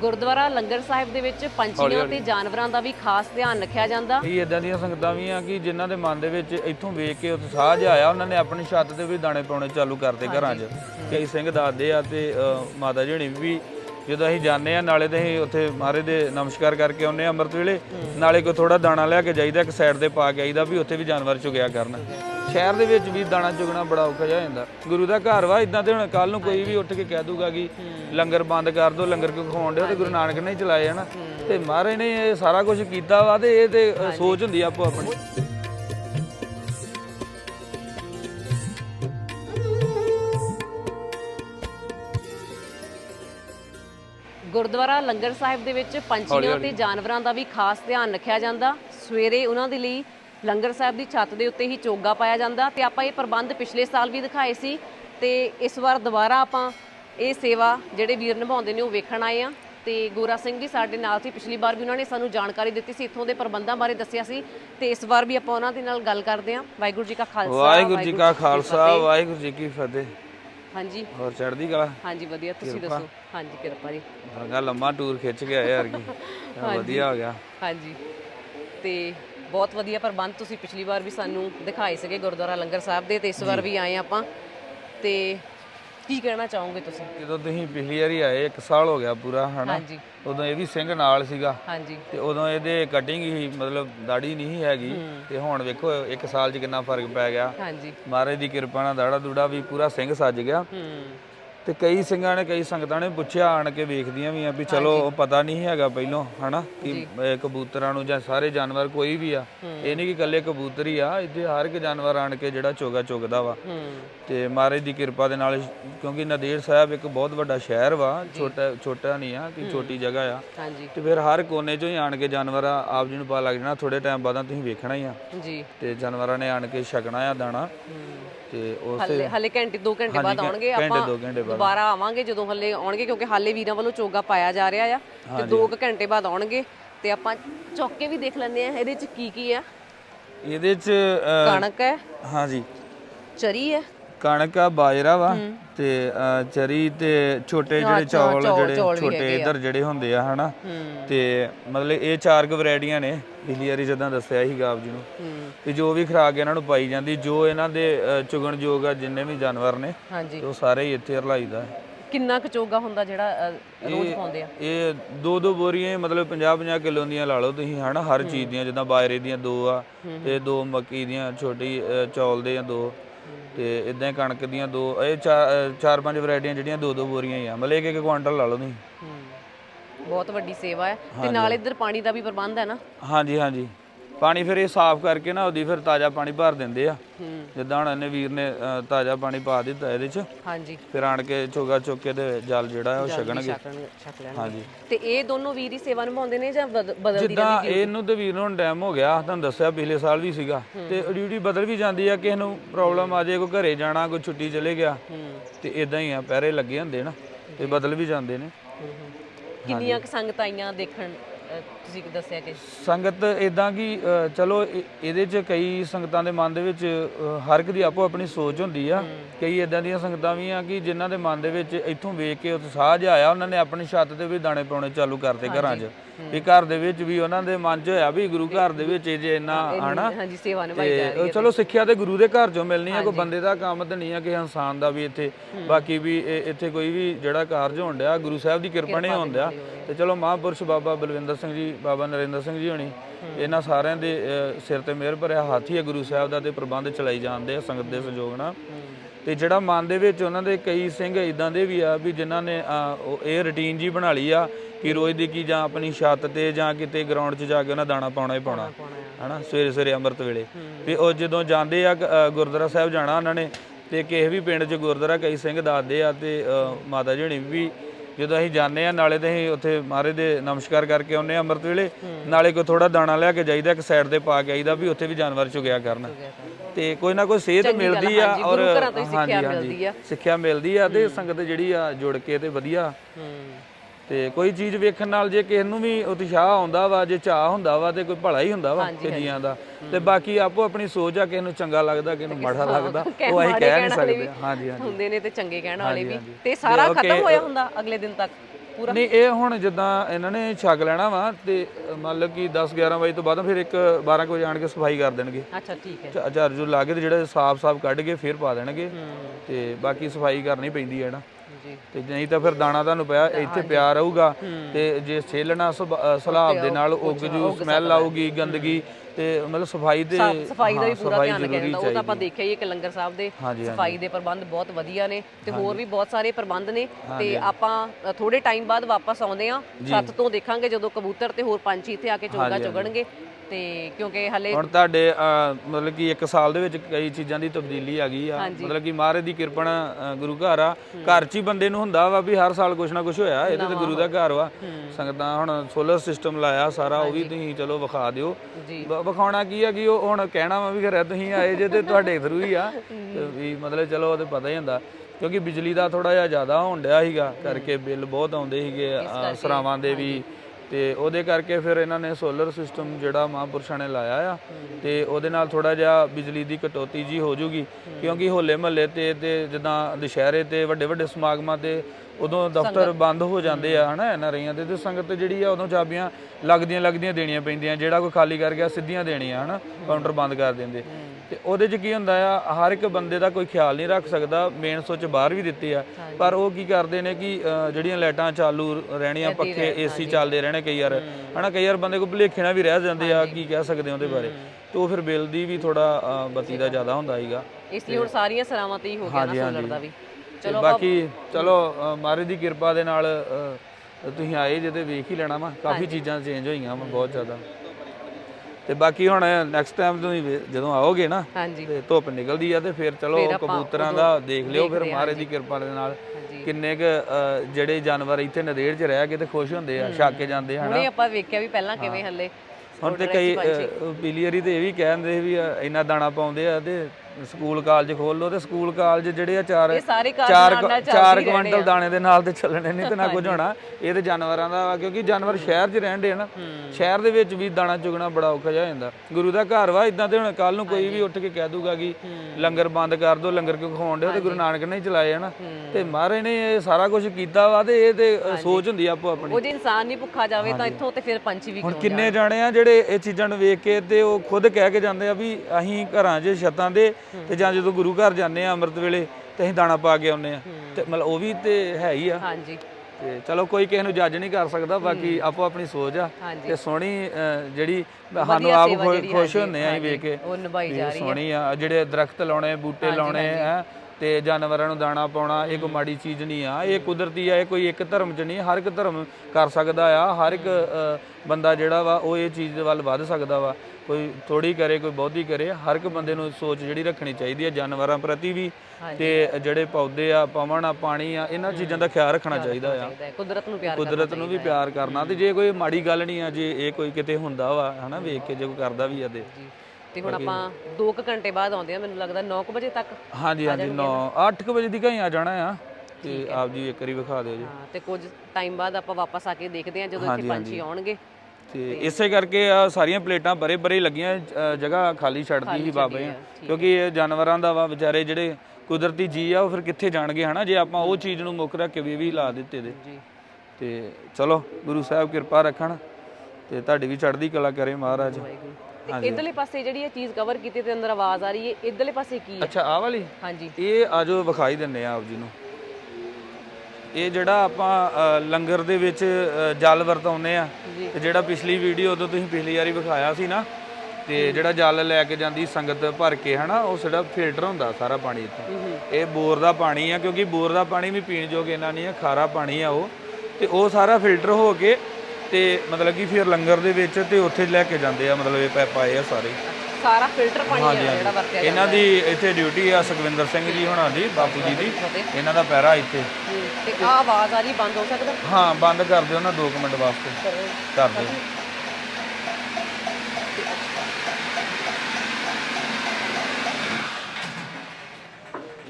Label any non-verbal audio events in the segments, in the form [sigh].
ਗੁਰਦੁਆਰਾ ਲੰਗਰ ਸਾਹਿਬ ਦੇ ਵਿੱਚ ਪੰਛੀਆਂ ਤੇ ਜਾਨਵਰਾਂ ਦਾ ਵੀ ਖਾਸ ਧਿਆਨ ਰੱਖਿਆ ਜਾਂਦਾ। ਇਹ ਇਦਾਂ ਦੀਆਂ ਸੰਗਤਾਂ ਵੀ ਆ ਕਿ ਜਿਨ੍ਹਾਂ ਦੇ ਮਨ ਦੇ ਵਿੱਚ ਇੱਥੋਂ ਵੇਖ ਕੇ ਉਤਸ਼ਾਹ ਜਿਹਾ ਆਇਆ ਉਹਨਾਂ ਨੇ ਆਪਣੀ ਛੱਤ ਤੇ ਵੀ ਦਾਣੇ ਪਾਉਣੇ ਚਾਲੂ ਕਰਤੇ ਘਰਾਂ 'ਚ। ਕਈ ਸਿੰਘ ਦੱਸਦੇ ਆ ਤੇ ਮਾਤਾ ਜਣੀ ਵੀ ਜਦੋਂ ਅਸੀਂ ਜਾਂਦੇ ਆ ਨਾਲੇ ਤੇ ਅਸੀਂ ਉੱਥੇ ਮਹਾਰਾਜ ਦੇ ਨਮਸਕਾਰ ਕਰਕੇ ਆਉਂਦੇ ਆ ਅੰਮ੍ਰਿਤ ਵੇਲੇ ਨਾਲੇ ਕੋ ਥੋੜਾ ਦਾਣਾ ਲਿਆ ਕੇ ਜਾਈਦਾ ਇੱਕ ਸਾਈਡ ਤੇ ਪਾ ਕੇ ਆਈਦਾ ਵੀ ਉੱਥੇ ਵੀ ਜਾਨਵਰ ਚੁਗਿਆ ਕਰਨ। ਸ਼ਹਿਰ ਦੇ ਵਿੱਚ ਵੀ ਦਾਣਾ ਚੁਗਣਾ ਬੜਾ ਔਖਾ ਹੋ ਜਾਂਦਾ। ਗੁਰੂ ਦਾ ਘਰ ਵਾ ਇਦਾਂ ਤੇ ਹੁਣ ਕੱਲ ਨੂੰ ਕੋਈ ਵੀ ਉੱਠ ਕੇ ਕਹਿ ਦੂਗਾ ਕਿ ਲੰਗਰ ਬੰਦ ਕਰ ਦਿਓ ਲੰਗਰ ਕਿਉਂ ਖਵਾਉਣ ਦਿਓ ਤੇ ਗੁਰੂ ਨਾਨਕ ਨੇ ਚਲਾਏ ਹਨ ਤੇ ਮਹਾਰਾਜ ਨੇ ਇਹ ਸਾਰਾ ਕੁਝ ਕੀਤਾ ਵਾ ਤੇ ਇਹ ਤੇ ਸੋਚ ਹੁੰਦੀ ਆਪੋ ਆਪਣੀ। ਗੁਰਦੁਆਰਾ ਲੰਗਰ ਸਾਹਿਬ ਦੇ ਵਿੱਚ ਪੰਛੀਆਂ ਤੇ ਜਾਨਵਰਾਂ ਦਾ ਵੀ ਖਾਸ ਧਿਆਨ ਰੱਖਿਆ ਜਾਂਦਾ। ਸਵੇਰੇ ਉਹਨਾਂ ਦੇ ਲਈ ਲੰਗਰ ਸਾਹਿਬ ਦੀ ਛੱਤ ਦੇ ਉੱਤੇ ਹੀ ਚੋਗਾ ਪਾਇਆ ਜਾਂਦਾ ਤੇ ਆਪਾਂ ਇਹ ਪ੍ਰਬੰਧ ਪਿਛਲੇ ਸਾਲ ਵੀ ਦਿਖਾਏ ਸੀ ਤੇ ਇਸ ਵਾਰ ਦੁਬਾਰਾ ਆਪਾਂ ਇਹ ਸੇਵਾ ਜਿਹੜੇ ਵੀਰ ਨਿਭਾਉਂਦੇ ਨੇ ਉਹ ਵੇਖਣ ਆਏ ਆ ਤੇ ਗੋਰਾ ਸਿੰਘ ਜੀ ਸਾਡੇ ਨਾਲ ਸੀ। ਪਿਛਲੀ ਵਾਰ ਵੀ ਉਹਨਾਂ ਨੇ ਸਾਨੂੰ ਜਾਣਕਾਰੀ ਦਿੱਤੀ ਸੀ ਇੱਥੋਂ ਦੇ ਪ੍ਰਬੰਧਾਂ ਬਾਰੇ ਦੱਸਿਆ ਸੀ ਤੇ ਇਸ ਵਾਰ ਵੀ ਆਪਾਂ ਉਹਨਾਂ ਦੇ ਨਾਲ ਗੱਲ ਕਰਦੇ ਹਾਂ। ਵਾਹਿਗੁਰੂ ਜੀ ਕਾ ਖਾਲਸਾ ਵਾਹਿਗੁਰੂ ਜੀ ਕਾ ਖਾਲਸਾ। ਵਾਹਿਗੁਰੂ ਜੀ ਕੀ ਫਤਿਹ। ਹਾਂਜੀ। ਹੋਰ ਚੜ੍ਹਦੀ ਕਲਾ? ਹਾਂਜੀ ਵਧੀਆ ਤੁਸੀਂ ਦੱਸੋ? ਹਾਂਜੀ ਕਿਰਪਾ ਜੀ। ਗਾ ਲੰਮਾ ਟੂਰ ਖਿੱਚ ਕੇ ਆਏ ਯਾਰ ਕੀ [laughs] ਵਧੀਆ ਹੋ ਗਿਆ। ਹਾਂਜੀ। ਤੇ ਬਹੁਤ ਵਧੀਆ ਪ੍ਰਬੰਧ ਤੁਸੀਂ ਪਿਛਲੀ ਵਾਰ ਵੀ ਸਾਨੂੰ ਦਿਖਾਏ ਸੀਗੇ ਗੁਰਦੁਆਰਾ ਲੰਗਰ ਸਾਹਿਬ ਦੇ ਤੇ ਇਸ ਵਾਰ ਵੀ ਆਏ ਆਪਾਂ। ਤੇ ਕੀ ਕਹਿਣਾ ਚਾਹੋਗੇ ਤੁਸੀਂ? ਜਦੋਂ ਤੁਸੀਂ ਪਿਛਲੀ ਵਾਰੀ ਆਏ ਇੱਕ ਸਾਲ ਹੋ ਗਿਆ ਪੂਰਾ ਹਨਾ? ਹਾਂਜੀ। ਉਦੋਂ ਇਹ ਵੀ ਸਿੰਘ ਨਾਲ ਸੀਗਾ। ਹਾਂਜੀ। ਤੇ ਉਦੋਂ ਇਹਦੇ ਕਟਿੰਗ ਹੀ ਮਤਲਬ ਦਾੜੀ ਨਹੀਂ ਹੈਗੀ। ਤੇ ਹੁਣ ਵੇਖੋ ਇੱਕ ਸਾਲ 'ਚ ਕਿੰਨਾ ਫ਼ਰਕ ਪੈ ਗਿਆ। ਹਾਂਜੀ। ਮਹਾਰਾਜ ਦੀ ਕਿਰਪਾ ਨਾਲ ਦਾੜਾ ਦੂੜਾ ਵੀ ਪੂਰਾ ਸਿੰਘ ਸੱਜ ਗਿਆ। ਹੂੰ। ਤੇ ਕਈ ਸਿੰਘਾਂ ਨੇ ਕਈ ਸੰਗਤਾਂ ਨੇ ਪੁੱਛਿਆ ਆਣ ਕੇ ਵੇਖਦੀਆਂ ਵੀ ਆ ਵੀ ਚਲੋ ਪਤਾ ਨਹੀਂ ਹੈਗਾ ਪਹਿਲੋਂ ਹਨਾ ਕਿ ਕਬੂਤਰਾਂ ਨੂੰ ਜਾਂ ਸਾਰੇ ਜਾਨਵਰ ਕੋਈ ਵੀ ਆ ਇਹ ਨਹੀਂ ਕਿ ਇਕੱਲੇ ਕਬੂਤਰ ਹੀ ਆ ਇੱਥੇ ਹਰ ਇੱਕ ਜਾਨਵਰ ਆਣ ਕੇ ਜਿਹੜਾ ਚੋਗਾ ਚੁਗਦਾ ਵਾ। ਹੂੰ। ਤੇ ਮਹਾਰਾਜ ਦੀ ਕਿਰਪਾ ਦੇ ਨਾਲ ਕਿਉਂਕਿ ਨਦੇੜ ਸਾਹਿਬ ਇੱਕ ਬਹੁਤ ਵੱਡਾ ਸ਼ਹਿਰ ਵਾ ਛੋਟਾ ਛੋਟਾ ਨਹੀਂ ਆ ਕਿ ਛੋਟੀ ਜਗ੍ਹਾ ਆ। ਹਾਂਜੀ। ਤੇ ਫਿਰ ਹਰ ਕੋਨੇ ਚੋਂ ਹੀ ਆਣ ਕੇ ਜਾਨਵਰ ਆ ਆਪ ਜੀ ਨੂੰ ਪਤਾ ਲੱਗ ਜਾਣਾ ਥੋੜੇ ਟਾਈਮ ਬਾਅਦ ਤੁਸੀਂ ਵੇਖਣਾ ਹੀ ਆ। ਜੀ। ਤੇ ਜਾਨਵਰਾਂ ਨੇ ਆਣ ਕੇ ਛਕਣਾ ਆ ਦਾਣਾ। ਹੂੰ। ਤੇ ਉਸ ਹੱਲੇ ਹੱਲੇ ਘੰਟੇ 2 ਘੰਟੇ ਬਾਅਦ ਆਉਣਗੇ ਘੰਟੇ, ਆਪਾਂ ਦੋ ਘੰਟੇ ਬਾਅਦ। ਦੁਬਾਰਾ ਆਵਾਂਗੇ ਜਦੋਂ ਹੱਲੇ ਆਉਣਗੇ ਕਿਉਂਕਿ ਹਾਲੇ ਵੀਰਾਂ ਵੱਲੋਂ ਚੋਗਾ ਪਾਇਆ ਜਾ ਰਿਹਾ ਆ ਤੇ 2 ਘੰਟੇ ਬਾਅਦ ਆਉਣਗੇ ਤੇ ਆਪਾਂ ਚੁੱਕ ਵੀ ਦੇਖ ਲੈਂਦੇ ਆ ਇਹਦੇ ਚ ਕੀ ਕੀ ਆ? ਇਹਦੇ ਚ ਕਣਕ ਹੈ। ਹਾਂਜੀ। ਚਰੀ ਹੈ। ਕਣਕ ਆ ਬਾਜਰਾ ਵਾ ਤੇ ਚਰੀ ਤੇ ਛੋਟੇ ਜਿਹੜੇ ਚੌਲ ਜਿਹੜੇ ਛੋਟੇ ਇਧਰ ਜਿਹੜੇ ਹੁੰਦੇ ਆ ਹਨਾ? ਤੇ ਮਤਲਬ ਇਹ ਚਾਰ ਕੁ ਵੈਰਾਈਟੀਆਂ ਨੇ ਪਿਛਲੀ ਵਾਰੀ ਜਦੋਂ ਦੱਸਿਆ ਸੀ ਆਪ ਜੀ ਨੂੰ। ਤੇ ਜੋ ਵੀ ਖਰਾਕ ਇਹਨਾਂ ਨੂੰ ਪਾਈ ਜਾਂਦੀ ਜੋ ਇਹਨਾਂ ਦੇ ਅਹ, ਚੁਗਣ ਯੋਗ ਆ ਜਿੰਨੇ ਵੀ ਜਾਨਵਰ ਨੇ ਹਾਂਜੀ। ਤੇ ਉਹ ਸਾਰੇ ਹੀ ਇੱਥੇ ਰਲਾਈਦਾ ਹੈ। ਕਿੰਨਾ ਕੁ ਚੋਗਾ ਹੁੰਦਾ ਜਿਹੜਾ ਅ, ਰੋਜ਼ ਪਾਉਂਦੇ ਆ? ਇਹ ਦੋ ਦੋ ਬੋਰੀਆਂ ਮਤਲਬ 50 50 ਕਿਲੋ ਦੀਆਂ ਲਾ ਲਓ ਤੁਸੀਂ ਹਨਾ? ਹਰ ਚੀਜ਼ ਦੀਆਂ ਜਿੱਦਾਂ ਬਾਜਰੇ ਦੀਆਂ ਦੋ ਆ ਤੇ ਦੋ ਮੱਕੀ ਦੀਆਂ ਛੋਟੀ ਅਹ, ਚੌਲ ਦੇ ਆ ਦੋ। ਤੇ ਇਦਾਂ ਹੀ ਕਣਕ ਦੀਆਂ ਦੋ ਇਹ ਚਾਰ ਚਾਰ ਪੰਜ ਵੈਰਾਈਟੀਆਂ ਜਿਹੜੀਆਂ ਦੋ ਦੋ ਬੋਰੀਆਂ ਹੀ ਆ। ਮਤਲਬ ਇੱਕ ਇੱਕ ਕੁਆਂਟਲ ਲਾ ਲਓ ਤੁਸੀਂ। ਬਹੁਤ ਵੱਡੀ ਸੇਵਾ ਹੈ। ਤੇ ਨਾਲ ਇੱਧਰ ਪਾਣੀ ਦਾ ਵੀ ਪ੍ਰਬੰਧ ਹੈ ਨਾ? ਹਾਂਜੀ ਹਾਂਜੀ। ਪਾਣੀ ਫਿਰ ਇਹ ਸਾਫ਼ ਕਰਕੇ ਨਾ ਉਹਦੀ ਫਿਰ ਤਾਜ਼ਾ ਪਾਣੀ ਭਰ ਦਿੰਦੇ ਆ। ਜਿੱਦਾਂ ਹੁਣ ਇਹਨੇ ਵੀਰ ਨੇ ਤਾਜ਼ਾ ਪਾਣੀ ਪਾ ਦਿੱਤਾ ਇਹਦੇ 'ਚ। ਹਾਂਜੀ। ਫਿਰ ਆਣ ਕੇ ਚੋਗਾ ਚੁੱਕ ਕੇ ਤੇ ਜਲ ਜਿਹੜਾ ਹੈ ਉਹ ਛਕਣਗੇ। ਛਕ ਛਕ ਲੈਣ ਹਾਂਜੀ। ਤੇ ਇਹ ਦੋਨੋਂ ਵੀਰ ਹੀ ਸੇਵਾ ਨਿਭਾਉਂਦੇ ਨੇ ਜਾਂ ਬਦ- ਬਦਲਦੀ ਜਿੱਦਾਂ ਇਹਨੂੰ ਤੇ ਵੀਰ ਨੂੰ ਹੁਣ ਟਾਈਮ ਹੋ ਗਿਆ ਤੁਹਾਨੂੰ ਦੱਸਿਆ ਪਿਛਲੇ ਸਾਲ ਵੀ ਸੀਗਾ। ਤੇ ਡਿਊਟੀ ਬਦਲ ਵੀ ਜਾਂਦੀ ਆ ਕਿਸੇ ਨੂੰ ਪ੍ਰੋਬਲਮ ਆ ਜੇ ਕੋਈ ਘਰੇ ਜਾਣਾ ਕੋਈ ਛੁੱਟੀ ਚਲੇ ਗਿਆ ਤੇ ਇਦਾਂ ਹੀ ਆ ਪਹਿਰੇ ਲੱਗੇ ਹੁੰਦੇ ਨਾ ਤੇ ਬਦਲ ਵੀ ਜਾਂਦੇ ਨੇ। ਕਿੰਨੀਆਂ ਕੁ ਸੰਗਤਾਂ ਆਈਆਂ ਦੇਖਣ? ਤੁਸੀਂ ਕਿ ਦੱਸਿਆ ਕਿ ਸੰਗਤ ਇਦਾਂ ਕਿ ਚਲੋ ਇਹ- ਇਹਦੇ 'ਚ ਕਈ ਸੰਗਤਾਂ ਦੇ ਮਨ ਦੇ ਵਿੱਚ ਹਰ ਇੱਕ ਦੀ ਆਪੋ ਆਪਣੀ ਸੋਚ ਹੁੰਦੀ ਆ। ਕਈ ਇਦਾਂ ਦੀਆਂ ਸੰਗਤਾਂ ਵੀ ਆ ਕਿ ਜਿਨ੍ਹਾਂ ਦੇ ਮਨ ਦੇ ਵਿੱਚ ਇੱਥੋਂ ਵੇਖ ਕੇ ਉਤਸ਼ਾਹ ਜਿਹਾ ਆਇਆ ਉਹਨਾਂ ਨੇ ਆਪਣੀ ਛੱਤ ਤੇ ਵੀ ਦਾਣੇ ਪਾਉਣੇ ਚਾਲੂ ਕਰਤੇ ਘਰਾਂ 'ਚ। ਵੀ ਘਰ ਦੇ ਵਿੱਚ ਵੀ ਉਹਨਾਂ ਦੇ ਮਨ 'ਚ ਹੋਇਆ ਵੀ ਗੁਰੂ ਘਰ ਦੇ ਵਿੱਚ ਜੇ ਇੰਨਾ ਹਨਾ? ਹਾਂਜੀ ਸੇਵਾ ਨਿਭਾਈ ਜਾ ਤੇ ਉਹ ਚਲੋ ਸਿੱਖਿਆ ਤੇ ਗੁਰੂ ਦੇ ਘਰ ਚੋਂ ਮਿਲਣੀ ਆ ਕੋਈ ਬੰਦੇ ਦਾ ਕੰਮ ਤੇ ਨਹੀਂ ਆ ਕਿ ਇਨਸਾਨ ਦਾ ਵੀ ਇੱਥੇ। ਬਾਕੀ ਵੀ ਇੱਥੇ ਕੋਈ ਵੀ ਜਿਹੜਾ ਕਾਰਜ ਹੋਣ ਡਿਆ ਗੁਰੂ ਸਾਹਿਬ ਦੀ ਕਿਰਪਾ ਨੇ ਹੋਣ ਡਿਆ। ਤੇ ਚਲੋ ਮਹਾਂਪੁਰਸ਼ ਬਾਬਾ ਬਲਵਿੰਦਰ ਸਿੰਘ ਜੀ ਬਾਬਾ ਨਰਿੰਦਰ ਸਿੰਘ ਜੀ ਹੋਣੀ ਇਹਨਾਂ ਸਾਰਿਆਂ ਦੇ ਸਿਰ ਤੇ ਮਿਹਰ ਭਰਿਆ ਹੱਥ ਹੀ ਹੈ ਗੁਰੂ ਸਾਹਿਬ ਦਾ ਤੇ ਪ੍ਰਬੰਧ ਚਲਾਈ ਜਾਂਦੇ ਆ ਸੰਗਤ ਦੇ ਸਹਿਯੋਗ ਨਾਲ। ਤੇ ਜਿਹੜਾ ਮਨ ਦੇ ਵਿੱਚ ਉਹਨਾਂ ਦੇ ਕਈ ਸਿੰਘ ਇਦਾਂ ਦੇ ਵੀ ਆ ਵੀ ਜਿਨ੍ਹਾਂ ਨੇ ਇਹ ਰੁਟੀਨ ਜੀ ਬਣਾ ਲਈ ਆ ਕਿ ਰੋਜ਼ ਦੀ ਕੀ ਜਾਂ ਆਪਣੀ ਛੱਤ ਤੇ ਜਾਂ ਕਿਤੇ ਗਰਾਊਂਡ 'ਚ ਜਾ ਕੇ ਉਹਨਾਂ ਦਾਣਾ ਪਾਉਣਾ ਹੀ ਪਾਉਣਾ ਹਨਾ ਸਵੇਰੇ ਸਵੇਰੇ ਅੰਮ੍ਰਿਤ ਵੇਲੇ। ਤੇ ਉਹ ਜਦੋਂ ਜਾਂਦੇ ਆ ਗੁਰਦੁਆਰਾ ਸਾਹਿਬ ਜਾਣਾ ਉਹਨਾਂ ਨੇ ਤੇ ਕਿਸੇ ਵੀ ਪਿੰਡ 'ਚ ਗੁਰਦੁਆਰਾ ਕਈ ਸਿੰਘ ਦੱਸਦੇ ਆ ਤੇ ਮਾਤਾ ਜਣੀ ਵੀ ਜਦੋਂ ਅਸੀਂ ਜਾਂਦੇ ਆ ਨਾਲੇ ਤੇ ਅਸੀਂ ਉੱਥੇ ਮਹਾਰਾਜ ਦੇ ਨਮਸਕਾਰ ਕਰਕੇ ਆਉਂਦੇ ਆ ਅੰਮ੍ਰਿਤ ਵੇਲੇ ਨਾਲੇ ਕੋ ਥੋੜਾ ਦਾਣਾ ਲਿਆ ਕੇ ਜਾਈਦਾ ਇੱਕ ਸਾਈਡ ਤੇ ਪਾ ਕੇ ਆਈਦਾ ਵੀ ਉੱਥੇ ਵੀ ਜਾਨਵਰ ਚੁਗਿਆ ਕਰਨ। ਤੇ ਕੋਈ ਨਾ ਕੋਈ ਸੇਧ ਮਿਲਦੀ ਆ ਹਾਂਜੀ, ਔਰ ਗੁਰੂ ਘਰਾਂ ਤੋਂ ਹੀ ਸਿੱਖਿਆ ਮਿਲਦੀ ਆ। ਸਿੱਖਿਆ ਮਿਲਦੀ ਆ ਤੇ ਸੰਗਤ ਜਿਹੜੀ ਆ ਜੁੜ ਕੇ ਤੇ ਵਧੀਆ। ਹੂੰ। ਤੇ ਕੋਈ ਚੀਜ਼ ਵੇਖਣ ਨਾਲ ਜੇ ਕਿਸੇ ਨੂੰ ਵੀ ਉਤਸ਼ਾਹ ਆਉਂਦਾ ਵਾ ਜੇ ਚਾਹ ਹੁੰਦਾ ਵਾ ਤੇ ਕੋਈ ਭਲਾ ਹੀ ਹੁੰਦਾ ਵਾ ਜੀਆਂ ਦਾ। ਤੇ ਬਾਕੀ ਆਪੋ ਆਪਣੀ ਸੋਚ ਆ ਕਿਸੇ ਨੂੰ ਚੰਗਾ ਲੱਗਦਾ ਕਿਸੇ ਨੂੰ ਮਾੜਾ ਲੱਗਦਾ ਕਹਿ- ਉਹ ਅਸੀਂ ਮਾੜੇ ਕਹਿ ਨਹੀਂ ਕਹਿਣ ਵਾਲੇ ਸਕਦੇ। ਵੀ ਹਾਂਜੀ ਹਾਂਜੀ। ਹੁੰਦੇ ਨੇ ਤੇ ਚੰਗੇ ਕਹਿਣ ਵਾਲੇ ਵੀ। ਤੇ ਸਾਰਾ ਖਤਮ ਹੋਇਆ ਹੁੰਦਾ ਅਗਲੇ ਦਿਨ ਤੱਕ? ਪੂਰਾ? ਨਹੀਂ ਇਹ ਹੁਣ ਜਿੱਦਾਂ ਇਹਨਾਂ ਨੇ ਛਕ ਲੈਣਾ ਵਾ ਤੇ ਮੰਨ ਲਓ ਕਿ 10 11 ਵਜੇ ਤੋਂ ਬਾਅਦ ਫਿਰ ਇੱਕ 12 ਕੁ ਵਜੇ ਆਣ ਕੇ ਸਫ਼ਾਈ ਕਰ ਦੇਣਗੇ। ਅੱਛਾ ਠੀਕ ਹੈ। ਚ- ਝਾੜੂ ਲਾ ਕੇ ਤੇ ਜਿਹੜਾ ਸਾਫ਼-ਸਾਫ਼ ਕੱਢ ਕੇ ਫਿਰ ਪਾ ਦੇਣਗੇ ਤੇ ਬਾਕੀ ਸਫ਼ਾਈ ਕਰਨੀ ਪੈਂਦੀ ਹੈ ਨਾ। ਜੀ। ਤੇ ਨਹੀਂ ਤਾਂ ਫਿਰ ਦਾਣਾ ਤੁਹਾਨੂੰ ਪਿਆ ਇੱਥੇ ਪਿਆ ਰਹੂਗਾ ਤੇ ਜੇ ਅ, ਸਲਾਬ ਦੇ ਨਾਲ ਉੱਗ ਜੂ ਸਮੈਲ ਆਊਗੀ ਗੰਦਗੀ ਤੇ ਮਤਲਬ ਸਫ਼ਾਈ ਦੇ ਸਫ਼ਾਈ ਦਾ ਵੀ ਪੂਰਾ ਧਿਆਨ ਰੱਖਿਆ ਜਾਂਦਾ। ਉਹ ਤਾਂ ਆਪਾਂ ਦੇਖਿਆ ਹੀ ਹੈ ਕਿ ਲੰਗਰ ਸਾਹਿਬ ਦੇ ਸਫ਼ਾਈ ਦੇ ਪ੍ਰਬੰਧ ਬਹੁਤ ਵਧੀਆ ਨੇ ਤੇ ਹੋਰ ਵੀ ਬਹੁਤ ਸਾਰੇ ਪ੍ਰਬੰਧ ਨੇ ਤੇ ਆਪਾਂ ਥੋੜੇ ਟਾਈਮ ਬਾਅਦ ਵਾਪਸ ਆਉਂਦੇ ਆ ਛੱਤ ਤੋਂ ਦੇਖਾਂਗੇ ਜਦੋਂ ਕਬੂਤਰ ਤੇ ਹੋਰ ਪੰਛੀ ਇੱਥੇ ਆ ਕੇ ਚੋਗਾ ਚੁਗਣਗੇ ਤੇ ਕਿਉਂਕਿ ਹਲੇ ਹੁਣ ਤੁਹਾਡੇ ਮਤਲਬ ਕਿ 1 ਸਾਲ ਦੇ ਵਿੱਚ ਕਈ ਚੀਜ਼ਾਂ ਦੀ ਤਬਦੀਲੀ ਆ ਗਈ ਆ। ਮਤਲਬ ਕਿ ਮਹਾਰਾਜ ਦੀ ਕਿਰਪਾ ਨਾਲ ਗੁਰੂ ਘਰ ਆ। ਘਰ 'ਚ ਹੀ ਬੰਦੇ ਨੂੰ ਹੁੰਦਾ ਵਾ ਵੀ ਹਰ ਸਾਲ ਕੁਛ ਨਾ ਕੁਛ ਹੋਇਆ ਇਹਦੇ ਤੇ ਗੁਰੂ ਦਾ ਘਰ ਵਾ। ਸੰਗਤਾਂ ਹੁਣ ਸੋਲਰ ਸਿਸਟਮ ਲਾਇਆ ਸਾਰਾ ਉਹ ਵੀ ਤੁਸੀਂ ਚਲੋ ਵਿਖਾ ਦਿਓ। ਵਿਖਾਉਣਾ ਕੀ ਆ ਕਿ ਉਹ ਹੁਣ ਕਹਿਣਾ ਵਾ ਵੀ ਘਰੇ ਤੁਸੀਂ ਆਏ ਜੇ ਤੇ ਤੁਹਾਡੇ ਥਰੂ ਹੀ ਆ। ਤੇ ਵੀ ਮਤਲਬ ਚਲੋ ਉਹ ਤੇ ਪਤਾ ਹੀ ਹੁੰਦਾ। ਕਿਉਂਕਿ ਬਿਜਲੀ ਦਾ ਥੋੜਾ ਜਿਹਾ ਜ਼ਿਆਦਾ ਹੋਣ ਡਿਆ ਸੀਗਾ ਕਰਕੇ ਬਿੱਲ ਬਹੁਤ ਆਉਂਦੇ ਸੀਗੇ ਸਰਾਵਾਂ ਦੇ ਵੀ। ਤੇ ਉਹਦੇ ਕਰਕੇ ਫਿਰ ਇਹਨਾਂ ਨੇ ਸੋਲਰ ਸਿਸਟਮ ਜਿਹੜਾ ਮਹਾਂਪੁਰਸ਼ਾਂ ਨੇ ਲਾਇਆ ਆ। ਤੇ ਉਹਦੇ ਨਾਲ ਥੋੜਾ ਜਿਹਾ ਬਿਜਲੀ ਦੀ ਕਟੌਤੀ ਜੀ ਹੋ ਜੂਗੀ। ਕਿਉਂਕਿ ਹੋਲੇ ਮਹੱਲੇ ਤੇ ਤੇ ਜਿੱਦਾਂ ਦੁਸ਼ਹਿਰੇ ਤੇ ਵੱਡੇ ਵੱਡੇ ਸਮਾਗਮਾਂ ਤੇ ਉਦੋਂ ਦਫ਼ਤਰ ਬੰਦ ਹੋ ਜਾਂਦੇ ਆ ਹਨਾ ਇਹਨਾਂ ਰਹੀਆਂ ਤੇ ਤੇ ਸੰਗਤ ਜਿਹੜੀ ਆ ਉਦੋਂ ਚਾਬੀਆਂ ਲੱਗਦੀਆਂ ਲੱਗਦੀਆਂ ਦੇਣੀਆਂ ਪੈਂਦੀਆਂ ਜਿਹੜਾ ਕੋਈ ਖਾਲੀ ਕਰ ਗਿਆ ਸਿੱਧੀਆਂ ਦੇਣੀਆਂ ਹਨਾ ਕਾਊਂਟਰ ਬੰਦ ਕਰ ਦਿੰਦੇ। ਤੇ ਉਹਦੇ 'ਚ ਕੀ ਹੁੰਦਾ ਆ ਹਰ ਇੱਕ ਬੰਦੇ ਦਾ ਕੋਈ ਖਿਆਲ ਨਹੀਂ ਰੱਖ ਸਕਦਾ ਮੇਨ ਸੁੱਚ ਬਾਹਰ ਵੀ ਦਿੱਤੇ ਆ। ਪਰ ਉਹ ਕੀ ਕਰਦੇ ਨੇ ਕਿ ਜਿਹੜੀਆਂ ਲਾਈਟਾਂ ਚਾਲੂ ਰਹਿਣੀਆਂ ਪੱਖੇ ਏਸੀ ਚੱਲਦੇ ਰਹਿਣੇ ਕਈ ਵਾਰ। ਹਨਾ ਕਈ ਵਾਰ ਬੰਦੇ ਕੋ ਭੁਲੇਖੇ ਨਾਲ ਵੀ ਰਹਿ ਜਾਂਦੇ ਆ ਕੀ ਕਹਿ ਸਕਦੇ ਉਹਦੇ ਬਾਰੇ। ਤੇ ਉਹ ਫਿਰ ਬਿੱਲ ਦੀ ਵੀ ਥੋੜਾ ਬੱਤੀ ਦਾ ਜ਼ਿਆਦਾ ਹੁੰਦਾ ਸੀਗਾ। ਇਸ ਲਈ ਹੁਣ ਸਾਰੀਆਂ ਸਰਾਵਾਂ ਤੇ ਹੀ ਹੋ ਗਿਆ ਨਾ ਸੋਲਰ ਦਾ ਵੀ। ਤੇ ਬਾਕੀ ਚਲੋ ਮਹਾਰਾਜ ਦੀ ਕਿਰਪਾ ਦੇ ਨਾਲ ਤੁਸੀਂ ਆਏ ਜੇ ਤੇ ਵੇਖ ਹੀ ਲੈਣਾ ਵਾ। ਕਾਫੀ ਚੀਜ਼ਾਂ ਚੇਂਜ ਹੋਈਆਂ ਵਾ ਬਹੁਤ ਜ਼ਿਆਦਾ। ਤੇ ਬਾਕੀ ਹੁਣ ਨੈਕਸਟ ਟਾਈਮ ਤੁਸੀਂ ਜਦੋਂ ਆਓਗੇ ਨਾ ਤੇ ਧੁੱਪ ਨਿਕਲਦੀ ਆ ਤੇ ਫਿਰ ਚਲੋ ਕਬੂਤਰਾਂ ਦਾ ਦੇਖ ਲਿਓ ਫਿਰ ਮਹਾਰਾਜ ਦੀ ਕਿਰਪਾ ਦੇ ਨਾਲ। ਕਿੰਨੇ ਕ ਜਿਹੜੇ ਜਾਨਵਰ ਇੱਥੇ ਨਦੇੜ 'ਚ ਰਹਿ ਕੇ ਤੇ ਖੁਸ਼ ਹੁੰਦੇ ਆ ਛੱਕ ਕੇ ਜਾਂਦੇ ਹਨ ਹੁਣੇ ਆਪਾਂ ਵੇਖਿਆ ਵੀ ਪਹਿਲਾਂ ਕਿਵੇਂ ਹੱਲੇ ਹੁਣ ਤੇ ਕਈ ਪੀਲੀਅਰੀ ਤੇ ਇਹ ਵੀ ਕਹਿੰਦੇ ਵੀ ਇੰਨਾ ਦਾਣਾ ਪਾਉਂਦੇ ਆ ਤੇ ਸਕੂਲ ਕਾਲਜ ਖੋਲ ਲੋ ਤੇ ਸਕੂਲ ਕਾਲਜ ਜਿਹੜੇ ਆ ਚਾਰ ਚਾਰ ਚਾਰ ਕੁਇੰਟਲ ਦਾਣੇ ਦੇ ਨਾਲ ਤੇ ਚੱਲਣੇ ਨਹੀਂ ਤੇ ਨਾ ਕੁਝ ਹੋਣਾ। ਇਹ ਤੇ ਜਾਨਵਰਾਂ ਦਾ ਕਿਉਂਕਿ ਜਾਨਵਰ ਸ਼ਹਿਰ 'ਚ ਰਹਿੰਦੇ ਆ ਨਾ। ਸ਼ਹਿਰ ਦੇ ਵਿੱਚ ਵੀ ਦਾਣਾ ਚੁਗਣਾ ਬੜਾ ਔਖਾ ਹੋ ਜਾਂਦਾ। ਗੁਰੂ ਦਾ ਘਰ ਵਾ ਇਦਾਂ ਤੇ ਹੁਣ ਕੱਲ ਨੂੰ ਕੋਈ ਵੀ ਉੱਠ ਕੇ ਕਹਿ ਦੂਗਾ ਕਿ ਲੰਗਰ ਬੰਦ ਕਰ ਦਿਓ ਲੰਗਰ ਕਿਉਂ ਖਾਉਣ ਦਿਓ ਤੇ ਗੁਰੂ ਨਾਨਕ ਨੇ ਚਲਾਏ ਆ ਨਾ। ਤੇ ਮਹਾਰਾਜ ਨੇ ਇਹ ਸਾਰਾ ਕੁਝ ਕੀਤਾ ਵਾ ਤੇ ਇਹ ਤੇ ਸੋਚ ਹੁੰਦੀ ਆਪੋ ਆਪਣੀ। ਉਹ ਜੇ ਇਨਸਾਨ ਨਹੀਂ ਭੁੱਖਾ ਜਾਵੇ ਤਾਂ ਇੱਥੋਂ ਤੇ ਫਿਰ ਪੰਛੀ ਵੀ ਹੁਣ ਕਿੰਨੇ ਜਾਣੇ ਆ ਜਿਹੜੇ ਇਹ ਚੀਜ਼ਾਂ ਨੂੰ ਵੇਖ ਕੇ ਤੇ ਉਹ ਖੁਦ ਕਹਿ ਕੇ ਜਾਂਦੇ ਆ ਵੀ ਅਸੀਂ ਘਰਾਂ 'ਚ ਛੱਤਾਂ ਦੇ ਤੇ ਜਾਂ ਜਦੋਂ ਗੁਰੂ ਘਰ ਜਾਂਦੇ ਆ ਅੰਮ੍ਰਿਤ ਵੇਲੇ ਤੇ ਅਸੀਂ ਦਾਣਾ ਪਾ ਕੇ ਆਉਂਦੇ ਆ। ਤੇ ਮਤਲਬ ਉਹ ਵੀ ਤੇ ਹੈ ਹੀ ਆ। ਹਾਂਜੀ। ਤੇ ਚਲੋ ਕੋਈ ਕਿਸੇ ਨੂੰ ਜੱਜ ਨਹੀਂ ਕਰ ਸਕਦਾ ਬਾਕੀ ਆਪੋ ਆਪਣੀ ਸੋਚ ਆ। ਤੇ ਸੋਹਣੀ ਜਿਹੜੀ ਸਾਨੂੰ ਆਪ ਖੁਸ਼ ਹੁੰਦੇ ਆ ਵੇਖ ਕੇ ਉਹ ਨਿਭਾਈ ਜਾ ਸੋਹਣੀ ਆ। ਜਿਹੜੇ ਦਰਖਤ ਲਾਉਣੇ ਬੂਟੇ ਲਾਉਣੇ ਆ ਤੇ ਜਾਨਵਰਾਂ ਨੂੰ ਦਾਣਾ ਪਾਉਣਾ ਇਹ ਕੋਈ ਮਾੜੀ ਚੀਜ਼ ਨਹੀਂ ਆ। ਇਹ ਕੁਦਰਤੀ ਆ ਇਹ ਕੋਈ ਇੱਕ ਧਰਮ ਚ ਨਹੀਂ ਹਰ ਇੱਕ ਧਰਮ ਕਰ ਸਕਦਾ ਆ। ਹਰ ਇੱਕ ਬੰਦਾ ਜਿਹੜਾ ਵਾ ਉਹ ਇਹ ਚੀਜ਼ ਦੇ ਵੱਲ ਵੱਧ ਸਕਦਾ ਵਾ। ਕੋਈ ਥੋੜੀ ਕਰੇ ਕੋਈ ਬਹੁਤੀ ਕਰੇ ਹਰ ਇੱਕ ਬੰਦੇ ਨੂੰ ਸੋਚ ਜਿਹੜੀ ਰੱਖਣੀ ਚਾਹੀਦੀ ਹੈ ਜਾਨਵਰਾਂ ਪ੍ਰਤੀ ਵੀ। ਤੇ ਜਿਹੜੇ ਪੌਦੇ ਆ ਪਵਨ ਆ ਪਾਣੀ ਆ ਇਹਨਾਂ ਚੀਜ਼ਾਂ ਦਾ ਖਿਆਲ ਰੱਖਣਾ ਚਾਹੀਦਾ ਆ। ਕੁਦਰਤ ਨੂੰ ਪਿਆਰ ਕੁਦਰਤ ਨੂੰ ਵੀ ਪਿਆਰ ਕਰਨਾ। ਤੇ ਜੇ ਕੋਈ ਮਾੜੀ ਗੱਲ ਨਹੀਂ ਆ ਜੇ ਇਹ ਕੋਈ ਕਿਤੇ ਹੁੰਦਾ ਵਾ ਹਨਾ ਵੇਖ ਕੇ ਜੇ ਕੋਈ ਕਰਦਾ ਵੀ ਆ ਤੇ। ਤੇ ਹੁਣ ਆਪਾਂ 2 ਘੰਟੇ ਬਾਅਦ ਆਉਂਦੇ ਆ ਮੈਨੂੰ ਲੱਗਦਾ 9 ਵਜੇ ਤੱਕ ਹਾਂਜੀ ਹਾਂਜੀ 9 8 ਵਜੇ ਦੀ ਆ ਜਾਣਾ ਆ ਤੇ ਆਪ ਜੀ ਇੱਕ ਵਾਰੀ ਵਿਖਾ ਦਿਓ ਜੀ। ਹਾਂ ਤੇ ਕੁਝ ਟਾਈਮ ਬਾਅਦ ਆਪਾਂ ਵਾਪਸ ਆ ਕੇ ਦੇਖਦੇ ਆ ਜਦੋਂ ਇੱਥੇ ਪੰਛੀ ਆਉਣਗੇ। ਤੇ ਇਸੇ ਕਰਕੇ ਆ ਸਾਰੀਆਂ ਪਲੇਟਾਂ ਬਰੇ ਬਰੇ ਲੱਗੀਆਂ ਜਗ੍ਹਾ ਖਾਲੀ ਛੱਡਦੀ ਸੀ ਬਾਬੇ। ਕਿਉਂਕਿ ਇਹ ਜਾਨਵਰਾਂ ਦਾ ਵਾ ਵਿਚਾਰੇ ਜਿਹੜੇ ਕੁਦਰਤੀ ਜੀ ਆ ਉਹ ਫਿਰ ਕਿੱਥੇ ਜਾਣਗੇ ਹਨਾ? ਜੇ ਆਪਾਂ ਉਹ ਚੀਜ਼ ਨੂੰ ਮੁੱਖ ਰੱਖ ਕੇ ਵੀ ਵੀ ਲਾ ਦਿੱਤੇ ਦੇ। ਤੇ ਚਲੋ ਗੁਰੂ ਸਾਹਿਬ ਕਿਰਪਾ ਰੱਖਣ ਤੇ ਤੁਹਾਡੀ ਵੀ ਚੜ੍ਹਦੀ ਕਲਾ ਕਰੇ ਮਹਾਰਾਜ। ਤੇ ਇਧਰਲੇ ਪਾਸੇ ਜਿਹੜੀ ਇਹ ਚੀਜ਼ ਕਵਰ ਕੀਤੀ ਤੇ ਅੰਦਰ ਆਵਾਜ਼ ਆ ਰਹੀ ਹੈ ਇਧਰਲੇ ਪਾਸੇ ਕੀ ਹੈ? ਅੱਛਾ ਆਹ ਵਾਲੀ? ਹਾਂਜੀ। ਇਹ ਆਜੋ ਵਿਖਾਈ ਦਿੰਨੇ ਆ ਆਪ ਜੀ ਨੂੰ। ਇਹ ਜਿਹੜਾ ਆਪਾਂ ਲੰਗਰ ਦੇ ਵਿੱਚ ਜਲ ਵਰਤਾਉਂਦੇ ਆ। ਤੇ ਜਿਹੜਾ ਪਿਛਲੀ ਵੀਡੀਓ ਉਦੋਂ ਤੁਸੀਂ ਪਿਛਲੀ ਵਾਰੀ ਵਿਖਾਇਆ ਸੀ ਨਾ ਤੇ ਜਿਹੜਾ ਜਲ ਲੈ ਕੇ ਜਾਂਦੀ ਸੰਗਤ ਭਰ ਕੇ ਹਨਾ ਉਹ ਜਿਹੜਾ ਫਿਲਟਰ ਹੁੰਦਾ ਸਾਰਾ ਪਾਣੀ ਇੱਥੇ। ਇਹ ਬੋਰ ਦਾ ਪਾਣੀ ਆ ਕਿਉਂਕਿ ਬੋਰ ਦਾ ਪਾਣੀ ਵੀ ਪੀਣ ਯੋਗ ਇਹਨਾਂ ਨਹੀਂ ਆ ਖਾਰਾ ਪਾਣੀ ਆ ਉਹ। ਤੇ ਉਹ ਸਾਰਾ ਫਿਲਟਰ ਹੋ ਕੇ ਤੇ ਮਤਲਬ ਕਿ ਫਿਰ ਲੰਗਰ ਦੇ ਵਿੱਚ ਤੇ ਉੱਥੇ ਲੈ ਕੇ ਜਾਂਦੇ ਆ ਮਤਲਬ ਇਹ ਪੈਪ ਆਏ ਆ ਸਾਰੇ। ਸਾਰਾ ਫਿਲਟਰ ਪਾਣੀ ਹੈ ਜਿਹੜਾ ਵਰਤਿਆ ਇਹਨਾਂ ਦੀ ਇੱਥੇ ਡਿਊਟੀ ਆ ਸੁਖਵਿੰਦਰ ਸਿੰਘ ਜੀ ਹੁਣਾਂ ਦੀ ਬਾਪੂ ਜੀ ਦੀ। ਇਹਨਾਂ ਦਾ ਪੈਰਾ ਇੱਥੇ। ਤੇ ਆ ਆਵਾਜ਼ ਆ ਰਹੀ ਬੰਦ ਹੋ ਸਕਦਾ? ਹਾਂ ਬੰਦ ਕਰ ਦਿਓ ਨਾ 2 ਮਿੰਟ ਵਾਸਤੇ। ਕਰ ਦਿਓ।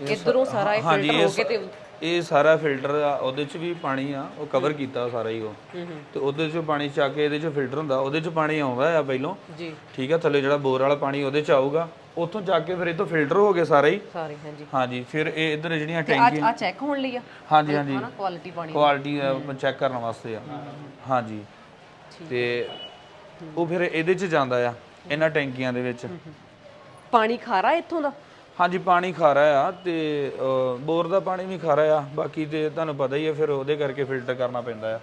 ਇਧਰੋਂ ਸਾਰਾ ਇਹ ਫਿਲਟਰ ਹੋ ਕੇ ਤੇ ਇਹ ਸਾਰਾ ਫਿਲਟਰ ਆ ਉਹਦੇ ਚ ਵੀ ਪਾਣੀ ਆ ਉਹ ਕਵਰ ਕੀਤਾ ਸਾਰਾ ਹੀ ਉਹ। ਹੂੰ ਹੂੰ। ਤੇ ਉਹਦੇ ਚ ਪਾਣੀ ਚੱਕ ਕੇ ਇਹਦੇ ਚ ਫਿਲਟਰ ਹੁੰਦਾ ਉਹਦੇ ਚ ਪਾਣੀ ਆਉਂਦਾ ਆ ਪਹਿਲੋਂ। ਜੀ। ਠੀਕ ਆ ਥੱਲੇ ਜਿਹੜਾ ਬੋਰ ਵਾਲਾ ਪਾਣੀ ਉਹਦੇ ਚ ਆਊਗਾ ਉੱਥੋਂ ਚੱਕ ਕੇ ਫਿਰ ਇਹ ਤੋਂ ਫਿਲਟਰ ਹੋ ਗਏ ਸਾਰੇ ਹੀ। ਸਾਰੇ ਹਾਂਜੀ। ਹਾਂਜੀ ਫਿਰ ਇਹ ਇਧਰ ਜਿਹੜੀਆਂ ਟੈਂਕੀਆਂ ਆ ਆ ਚੈੱਕ ਹੋਣ ਲਈ ਆ? ਹਾਂਜੀ ਹਾਂਜੀ। ਕੁਆਲਿਟੀ ਪਾਣੀ ਕੁਆਲਿਟੀ ਚੈੱਕ ਕਰਨ ਵਾਸਤੇ ਆ। ਹਾਂਜੀ। ਤੇ ਉਹ ਫਿਰ ਇਹਦੇ ਚ ਜਾਂਦਾ ਆ ਇਹਨਾਂ ਟੈਂਕੀਆਂ ਦੇ ਵਿੱਚ। ਪਾਣੀ ਖਾਰਾ ਇੱਥੋਂ ਦਾ? ਹਾਂਜੀ ਪਾਣੀ ਖਾਰਾ ਆ ਤੇ ਅ, ਬੋਰ ਦਾ ਪਾਣੀ ਵੀ ਖਾਰਾ ਆ। ਬਾਕੀ ਤੇ ਤੁਹਾਨੂੰ ਪਤਾ ਹੀ ਆ ਫਿਰ ਉਹਦੇ ਕਰਕੇ ਫਿਲਟਰ ਕਰਨਾ ਪੈਂਦਾ ਆ।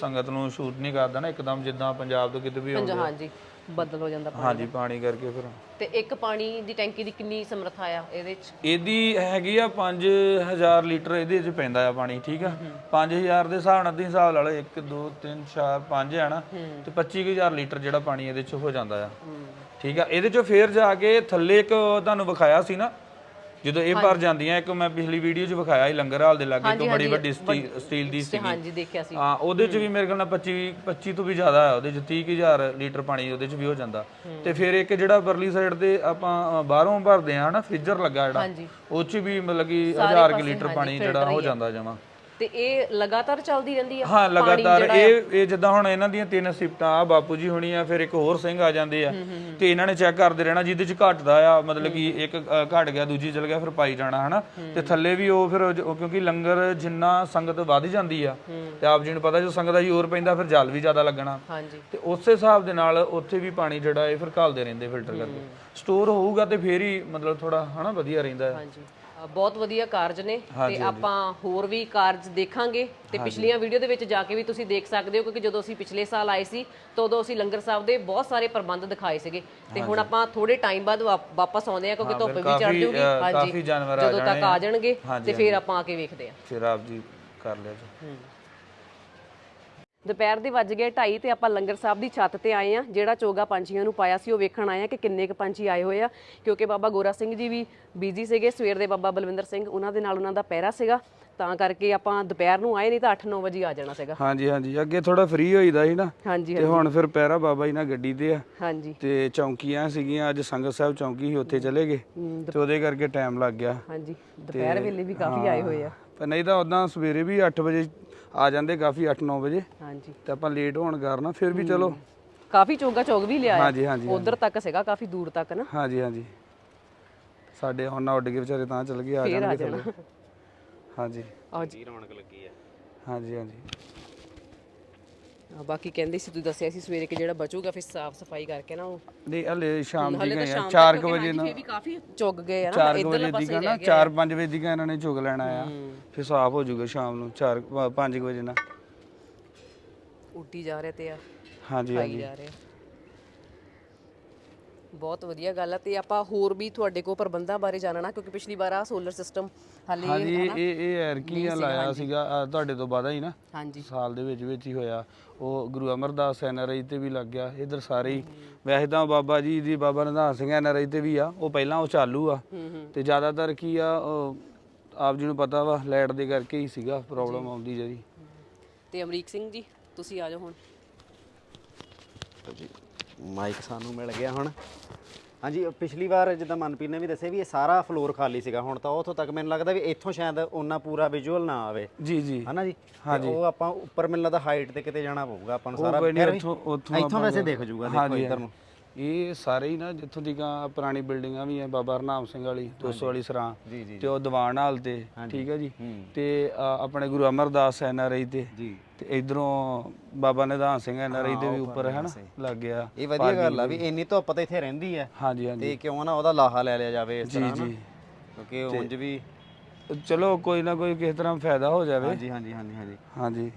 ਸੰਗਤ ਨੂੰ ਸ਼ੂਟ ਨਹੀਂ ਕਰਦਾ ਨਾ ਇੱਕਦਮ ਜਿੱਦਾਂ ਪੰਜਾਬ ਤੋਂ ਕਿਤੇ ਵੀ ਪੰਜ ਹਾਂਜੀ ਬਦਲ ਹੋ ਜਾਂਦਾ ਪਾਣੀ ਹਾਂਜੀ ਪਾਣੀ ਕਰਕੇ ਫਿਰ। ਤੇ ਇੱਕ ਪਾਣੀ ਦੀ ਟੈਂਕੀ ਦੀ ਕਿੰਨੀ ਸਮਰੱਥਾ ਆ ਇਹਦੇ ਚ? ਇਹਦੀ ਹੈਗੀ ਆ 5000 ਲੀਟਰ ਇਹਦੇ ਵਿੱਚ ਪੈਂਦਾ ਆ ਪਾਣੀ ਠੀਕ ਆ? 5000 ਦੇ ਹਿਸਾਬ ਨਾਲ ਤੁਸੀਂ ਹਿਸਾਬ ਲਾ ਲਓ 1 2 3 4 5 ਹੈ ਨਾ? ਤੇ 25000 ਲੀਟਰ ਜਿਹੜਾ ਪਾਣੀ ਇਹਦੇ ਚ ਹੋ ਜਾਂਦਾ ਆ। ਠੀਕ ਆ ਇਹਦੇ ਚੋਂ ਫੇਰ ਜਾ ਕੇ ਥੱਲੇ ਇੱਕ ਤੁਹਾਨੂੰ ਵਿਖਾਇਆ ਸੀ ਨਾ ਜਦੋਂ ਇਹ ਭਰ ਜਾਂਦੀਆਂ ਇੱਕ ਮੈਂ ਪਿਛਲੀ ਵੀਡੀਓ 'ਚ ਵਿਖਾਇਆ ਸੀ ਲੰਗਰ ਹਾਲ ਦੇ ਲਾਗੇ ਇੱਕ ਬੜੀ ਵੱਡੀ ਸਟੀ- ਸਟੀਲ ਦੀ ਤੇ ਸੀਗੀ। ਹਾਂਜੀ ਦੇਖਿਆ ਸੀ। ਹਾਂ ਉਹਦੇ 'ਚ ਵੀ ਮੇਰੇ ਖਿਆਲ ਨਾਲ 25 25 ਤੋਂ ਵੀ ਜ਼ਿਆਦਾ ਹੈ ਉਹਦੇ 'ਚ 30000 ਲੀਟਰ ਪਾਣੀ ਉਹਦੇ 'ਚ ਵੀ ਹੋ ਜਾਂਦਾ। ਤੇ ਫਿਰ ਇੱਕ ਜਿਹੜਾ ਪਰਲੀ ਸਾਈਡ ਤੇ ਆਪਾਂ ਬਾਹਰੋਂ ਭਰਦੇ ਆ ਹਨਾ ਫ੍ਰੀਜ਼ਰ ਲੱਗਾ ਜਿਹੜਾ ਉਹ 'ਚ ਵੀ ਮਤਲਬ ਕਿ 1000 ਕਿ ਲੀਟਰ ਪਾਣੀ ਜਿਹੜਾ ਹੋ ਜਾਂਦਾ ਜਮਾ। ਤੇ ਇਹ ਲਗਾਤਾਰ ਚੱਲਦੀ ਰਹਿੰਦੀ ਆ? ਹਾਂ ਲਗਾਤਾਰ। ਇਹ ਇਹ ਜਿੱਦਾਂ ਹੁਣ ਇਹਨਾਂ ਦੀਆਂ ਤਿੰਨ ਸਿਫਟਾਂ ਆ ਬਾਪੂ ਜੀ ਹੋਣੀ ਆ ਫਿਰ ਇੱਕ ਹੋਰ ਸਿੰਘ ਆ ਜਾਂਦੇ ਆ। ਤੇ ਇਹਨਾਂ ਨੇ ਚੈੱਕ ਕਰਦੇ ਰਹਿਣਾ ਜਿਹਦੇ ਚ ਘਟਦਾ ਆ ਮਤਲਬ ਕਿ ਇੱਕ ਘਟ ਗਿਆ ਦੂਜੀ ਚਲ ਗਿਆ ਫਿਰ ਪਾਈ ਜਾਣਾ ਹਨਾ? ਤੇ ਥੱਲੇ ਵੀ ਉਹ ਫਿਰ ਉਹ ਕਿਉਂਕਿ ਲੰਗਰ ਜਿੰਨਾ ਸੰਗਤ ਵੱਧ ਜਾਂਦੀ ਆ ਤੇ ਆਪ ਜੀ ਨੂੰ ਪਤਾ ਜੋ ਸੰਗਤ ਦਾ ਜ਼ੋਰ ਪੈਂਦਾ ਫਿਰ ਜਲ ਵੀ ਜ਼ਿਆਦਾ ਲੱਗਣਾ। ਹਾਂਜੀ। ਤੇ ਉਸੇ ਹਿਸਾਬ ਦੇ ਨਾਲ ਉੱਥੇ ਵੀ ਪਾਣੀ ਜਿਹੜਾ ਇਹ ਫਿਰ ਘਾਲਦੇ ਰਹਿੰਦੇ ਫਿਲਟਰ ਕਰਕੇ। ਸਟੋਰ ਹੋਊਗਾ ਤੇ ਫੇਰ ਹੀ ਮਤਲਬ ਥੋੜਾ ਹਨਾ ਵਧੀਆ ਰਹਿੰਦਾ ਹੈ ਹਾਂਜੀ। ਬਹੁਤ ਵਧੀਆ ਕਾਰਜ ਨੇ ਤੇ ਆਪਾਂ ਹੋਰ ਵੀ ਕਾਰਜ ਦੇਖਾਂਗੇ ਤੇ ਪਿਛਲੀਆਂ ਵੀਡੀਓ ਦੇ ਵਿੱਚ ਜਾ ਕੇ ਵੀ ਤੁਸੀਂ ਦੇਖ ਸਕਦੇ ਹੋ ਕਿਉਂਕਿ ਜਦੋਂ ਅਸੀਂ ਪਿਛਲੇ ਸਾਲ ਆਏ ਸੀ ਤਾਂ ਉਦੋਂ ਅਸੀਂ ਲੰਗਰ ਸਾਹਿਬ ਦੇ ਬਹੁਤ ਸਾਰੇ ਪ੍ਰਬੰਧ ਦਿਖਾਏ ਸੀਗੇ। ਤੇ ਹੁਣ ਆਪਾਂ ਥੋੜੇ ਟਾਈਮ ਬਾਅਦ ਵਾਪ- ਵਾਪਸ ਆਉਂਦੇ ਆ ਕਿਉਂਕਿ ਧੁੱਪ ਵੀ ਚੜ ਜੂਗੀ। ਹਾਂਜੀ। ਜਦੋਂ ਤੱਕ ਆ। ਜਾਣਗੇ ਤੇ ਫਿਰ ਆਪਾਂ ਆ ਕੇ ਵੇਖਦੇ ਆ ਫਿਰ ਆਪ ਜੀ ਕਰ ਲਿਆ ਜੀ। ਦੁਪਹਿਰ ਦੇ ਵੱਜ ਗਏ 2:30 ਤੇ ਆਪਾਂ ਲੰਗਰ ਸਾਹਿਬ ਦੀ ਛੱਤ ਤੇ ਆਏ ਆ ਜਿਹੜਾ ਚੋਗਾ ਪੰਛੀਆਂ ਨੂੰ ਪਾਇਆ ਸੀ ਉਹ ਵੇਖਣ ਆਏ ਆ ਕਿ ਕਿੰਨੇ ਕੁ ਪੰਛੀ ਆਏ ਹੋਏ ਆ। ਕਿਉਂਕਿ ਬਾਬਾ ਗੋਰਾ ਸਿੰਘ ਜੀ ਵੀ ਬਿਜ਼ੀ ਸੀਗੇ। ਸਵੇਰ ਦੇ ਬਾਬਾ ਬਲਵਿੰਦਰ ਸਿੰਘ ਉਹਨਾਂ ਦੇ ਨਾਲ ਉਹਨਾਂ ਦਾ ਪਹਿਰਾ ਸੀਗਾ। ਤਾਂ ਕਰਕੇ ਆਪਾਂ ਦੁਪਹਿਰ ਨੂੰ ਆਏ ਨਹੀਂ ਤਾਂ 8-9 ਵਜੇ ਆ ਜਾਣਾ ਸੀਗਾ। ਹਾਂਜੀ ਹਾਂਜੀ। ਅੱਗੇ ਥੋੜਾ ਫ੍ਰੀ ਹੋਈਦਾ ਸੀ ਨਾ। ਤੇ ਹੁਣ ਫਿਰ ਪੈਰਾ ਬਾਬਾ ਜੀ ਨਾਲ ਗੱਡੀ ਤੇ ਆ। ਹਾਂਜੀ। ਤੇ ਚੌਂਕੀਆਂ ਸੀਗੀਆਂ। ਅੱਜ ਸੰਗਤ ਸਾਹਿਬ ਚੌਂਕੀ ਸੀ ਉੱਥੇ ਚਲੇ ਗਏ। ਤੇ ਉਹਦੇ ਕਰਕੇ ਟਾਈਮ ਲੱਗ ਗਿਆ। ਹਾਂਜੀ। ਦੁਪਹਿਰ ਵੇਲੇ ਵੀ ਕਾਫੀ ਆਏ ਹੋਏ ਆ। ਪਰ ਨਹੀਂ ਤਾਂ ਉਦਾਂ ਸਵੇਰੇ ਵੀ 8 ਵਜੇ ਆ ਜਾਂਦੇ ਕਾਫੀ 8-9 ਵਜੇ। ਹਾਂਜੀ। ਤੇ ਆਪਾਂ ਲੇਟ ਹੋਣ ਕਾਰਨ ਫਿਰ ਵੀ ਚਲੋ। ਕਾਫੀ ਚੋਗਾ ਚੌਗ ਵੀ ਲਿਆ ਹਾਂਜੀ ਹਾਂਜੀ ਉਧਰ ਤੱਕ ਸੀਗਾ ਕਾਫੀ ਦੂਰ ਤੱਕ ਨਾ। ਹਾਂਜੀ ਹਾਂਜੀ। ਸਾਡੇ ਹੁਣ ਨਾ ਉੱਡ ਕੇ ਵਿਚਾਰੇ ਤਾਂ ਚਲ ਗਏ ਆ ਆ ਜਾਣਗੇ ਜਾਣਾ। ਥੱਲੇ। ਹਾਂਜੀ। ਹਾਂਜੀ। ਹਾਂਜੀ ਹਾਂਜੀ। ਹਾਂ, ਬਾਕੀ ਕਹਿੰਦੇ ਸੀ ਤੂੰ ਦੱਸਿਆ ਸੀ ਸਵੇਰੇ ਕਿ ਜਿਹੜਾ ਬਚੂਗਾ ਫਿਰ ਸਾਫ਼ ਸਫ਼ਾਈ ਕਰਕੇ ਨਾ ਉਹ ਨਹੀਂ ਹਲੇ ਸ਼ਾਮ ਦੀ ਗਏ ਆ ਸ਼ਾਮ 4 ਤੱਕ ਵਜੇ ਨਾ ਵੀ ਕਾਫੀ ਚੁੱਗ ਗਏ ਆ ਨਾ 4 ਇੱਧਰਲੇ ਵਜੇ ਦੀ ਪਾਸੇ ਨਾ 4-5 ਵਜੇ ਦੀ ਇਹਨਾਂ ਨੇ ਝੁਗ ਲੈਣਾ ਆ। ਫਿਰ ਸਾਫ਼ ਹੋ ਜਾਊਗਾ ਸ਼ਾਮ ਨੂੰ 4 5 ਵਜੇ ਨਾਲ ਉੱਡੀ ਜਾ ਰਿਹਾ ਤੇ ਆ ਹਾਂਜੀ ਹਾਂਜੀ। ਜਾ ਰਿਹਾ। ਬਹੁਤ ਵਧੀਆ ਗੱਲ ਆ ਤੇ ਆਪਾਂ ਹੋਰ ਵੀ ਤੁਹਾਡੇ ਕੋਲ ਪ੍ਰਬੰਧਾਂ ਬਾਰੇ ਜਾਣਨਾ ਕਿਉਂਕਿ ਪਿਛਲੀ ਵਾਰ ਆ ਸੋਲਰ ਸਿਸਟਮ ਹਾਲੇ ਹਾਂਜੀ ਇਹ ਇਹ ਐਰਕੀ ਆ ਲਾਇਆ ਸੀਗਾ ਆਹ ਤੁਹਾਡੇ ਤੋਂ ਬਾਅਦ ਹੀ ਨਾ। ਹਾਂਜੀ। ਸਾਲ ਦੇ ਵਿੱਚ ਵਿੱਚ ਹੀ ਹੋਇਆ। ਉਹ ਗੁਰੂ ਅਮਰਦਾਸ ਐਨਆਰਆਈ ਤੇ ਵੀ ਲੱਗ ਗਿਆ। ਇਧਰ ਸਾਰੇ ਹੀ। ਵੈਸੇ ਤਾਂ ਬਾਬਾ ਜੀ ਦੀ ਬਾਬਾ ਨਿਧਾਨ ਸਿੰਘ ਐਨਆਰਆਈ ਤੇ ਵੀ ਆ। ਉਹ ਪਹਿਲਾਂ ਉਹ ਚਾਲੂ ਆ। ਤੇ ਜ਼ਿਆਦਾਤਰ ਕੀ ਆ ਉਹ ਆਪ ਜੀ ਨੂੰ ਪਤਾ ਵਾ ਲਾਈਟ ਦੇ ਕਰਕੇ ਹੀ ਸੀਗਾ ਪ੍ਰੋਬਲਮ ਆਉਂਦੀ ਜਿਹੜੀ। ਤੇ ਅਮਰੀਕ ਸਿੰਘ ਜੀ ਤੁਸੀਂ ਆ ਜਾਓ ਹੁਣ। ਜੀ ਮਾਈਕ ਸਾਨੂੰ ਮਿਲ ਗਿਆ ਹੁਣ। ਹਾਂਜੀ ਪਿਛਲੀ ਵਾਰ ਜਿੱਦਾਂ ਮਨਪ੍ਰੀਤ ਨੇ ਵੀ ਦੱਸਿਆ ਵੀ ਇਹ ਸਾਰਾ ਫਲੋਰ ਖਾਲੀ ਸੀਗਾ ਹੁਣ ਤਾਂ ਉੱਥੋਂ ਤੱਕ ਮੈਨੂੰ ਲੱਗਦਾ ਵੀ ਇੱਥੋਂ ਸ਼ਾਇਦ ਉਹਨਾਂ ਪੂਰਾ ਵਿਜ਼ੂਅਲ ਨਾ ਆਵੇ। ਜੀ ਜੀ। ਹਨਾ ਜੀ? ਤੇ ਉਹ ਆਪਾਂ ਉੱਪਰ ਮੈਨੂੰ ਲੱਗਦਾ ਹਾਈਟ ਤੇ ਕਿਤੇ ਜਾਣਾ ਪਊਗਾ ਆਪਾਂ ਨੂੰ ਸਾਰਾ ਇੱਥੋਂ ਉੱਥੋਂ ਇੱਥੋਂ ਆਪਾਂ ਵੈਸੇ ਦਿਖ ਜੂਗਾ ਦੇਖੋ ਹਾਂਜੀ, ਇੱਧਰ ਨੂੰ। ਇਹ ਸਾਰੇ ਹੀ ਨਾ ਜਿੱਥੋਂ ਦੀ ਪੁਰਾਣੀ ਬਿਲਡਿੰਗਾਂ ਵੀ ਆ ਬਾਬਾ ਹਰਨਾਮ ਸਿੰਘ ਵਾਲੀ 200 ਵਾਲੀ ਸਰਾਂ ਤੇ ਉਹ ਦੀਵਾਨ ਹਾਲ ਤੇ ਠੀਕ ਹੈ ਜੀ? ਤੇ ਆਪਣੇ ਗੁਰੂ ਅਮਰਦਾਸ ਐਨਆਰਆਈ ਤੇ। ਜੀ। ਤੇ ਇਧਰੋਂ ਬਾਬਾ ਨਿਧਾਨ ਸਿੰਘ ਐਨਆਰਆਈ ਦੇ ਵੀ ਉੱਪਰ ਹੈ ਨਾ ਲੱਗ ਗਿਆ। ਇਹ ਵਧੀਆ ਗੱਲ ਆ ਵੀ। ਇੰਨੀ ਧੁੱਪ ਤਾਂ ਇੱਥੇ ਰਹਿੰਦੀ ਆ। ਹਾਂਜੀ ਹਾਂਜੀ। ਤੇ ਕਿਉਂ ਨਾ ਉਹਦਾ ਲਾਹਾ ਲੈ ਲਿਆ ਜਾਵੇ ਇਸ ਤਰ੍ਹਾਂ ਨਾ। ਜੀ। ਕਿਉਂਕਿ ਉਂਝ ਵੀ ਚਲੋ ਕੋਈ ਨਾ ਕੋਈ ਕਿਸੇ ਤਰ੍ਹਾਂ ਫਾਇਦਾ ਹੋ ਜਾਵੇ। ਹਾਂਜੀ ਹਾਂਜੀ ਹਾਂਜੀ ਹਾਂਜੀ। ਹਾਂਜੀ।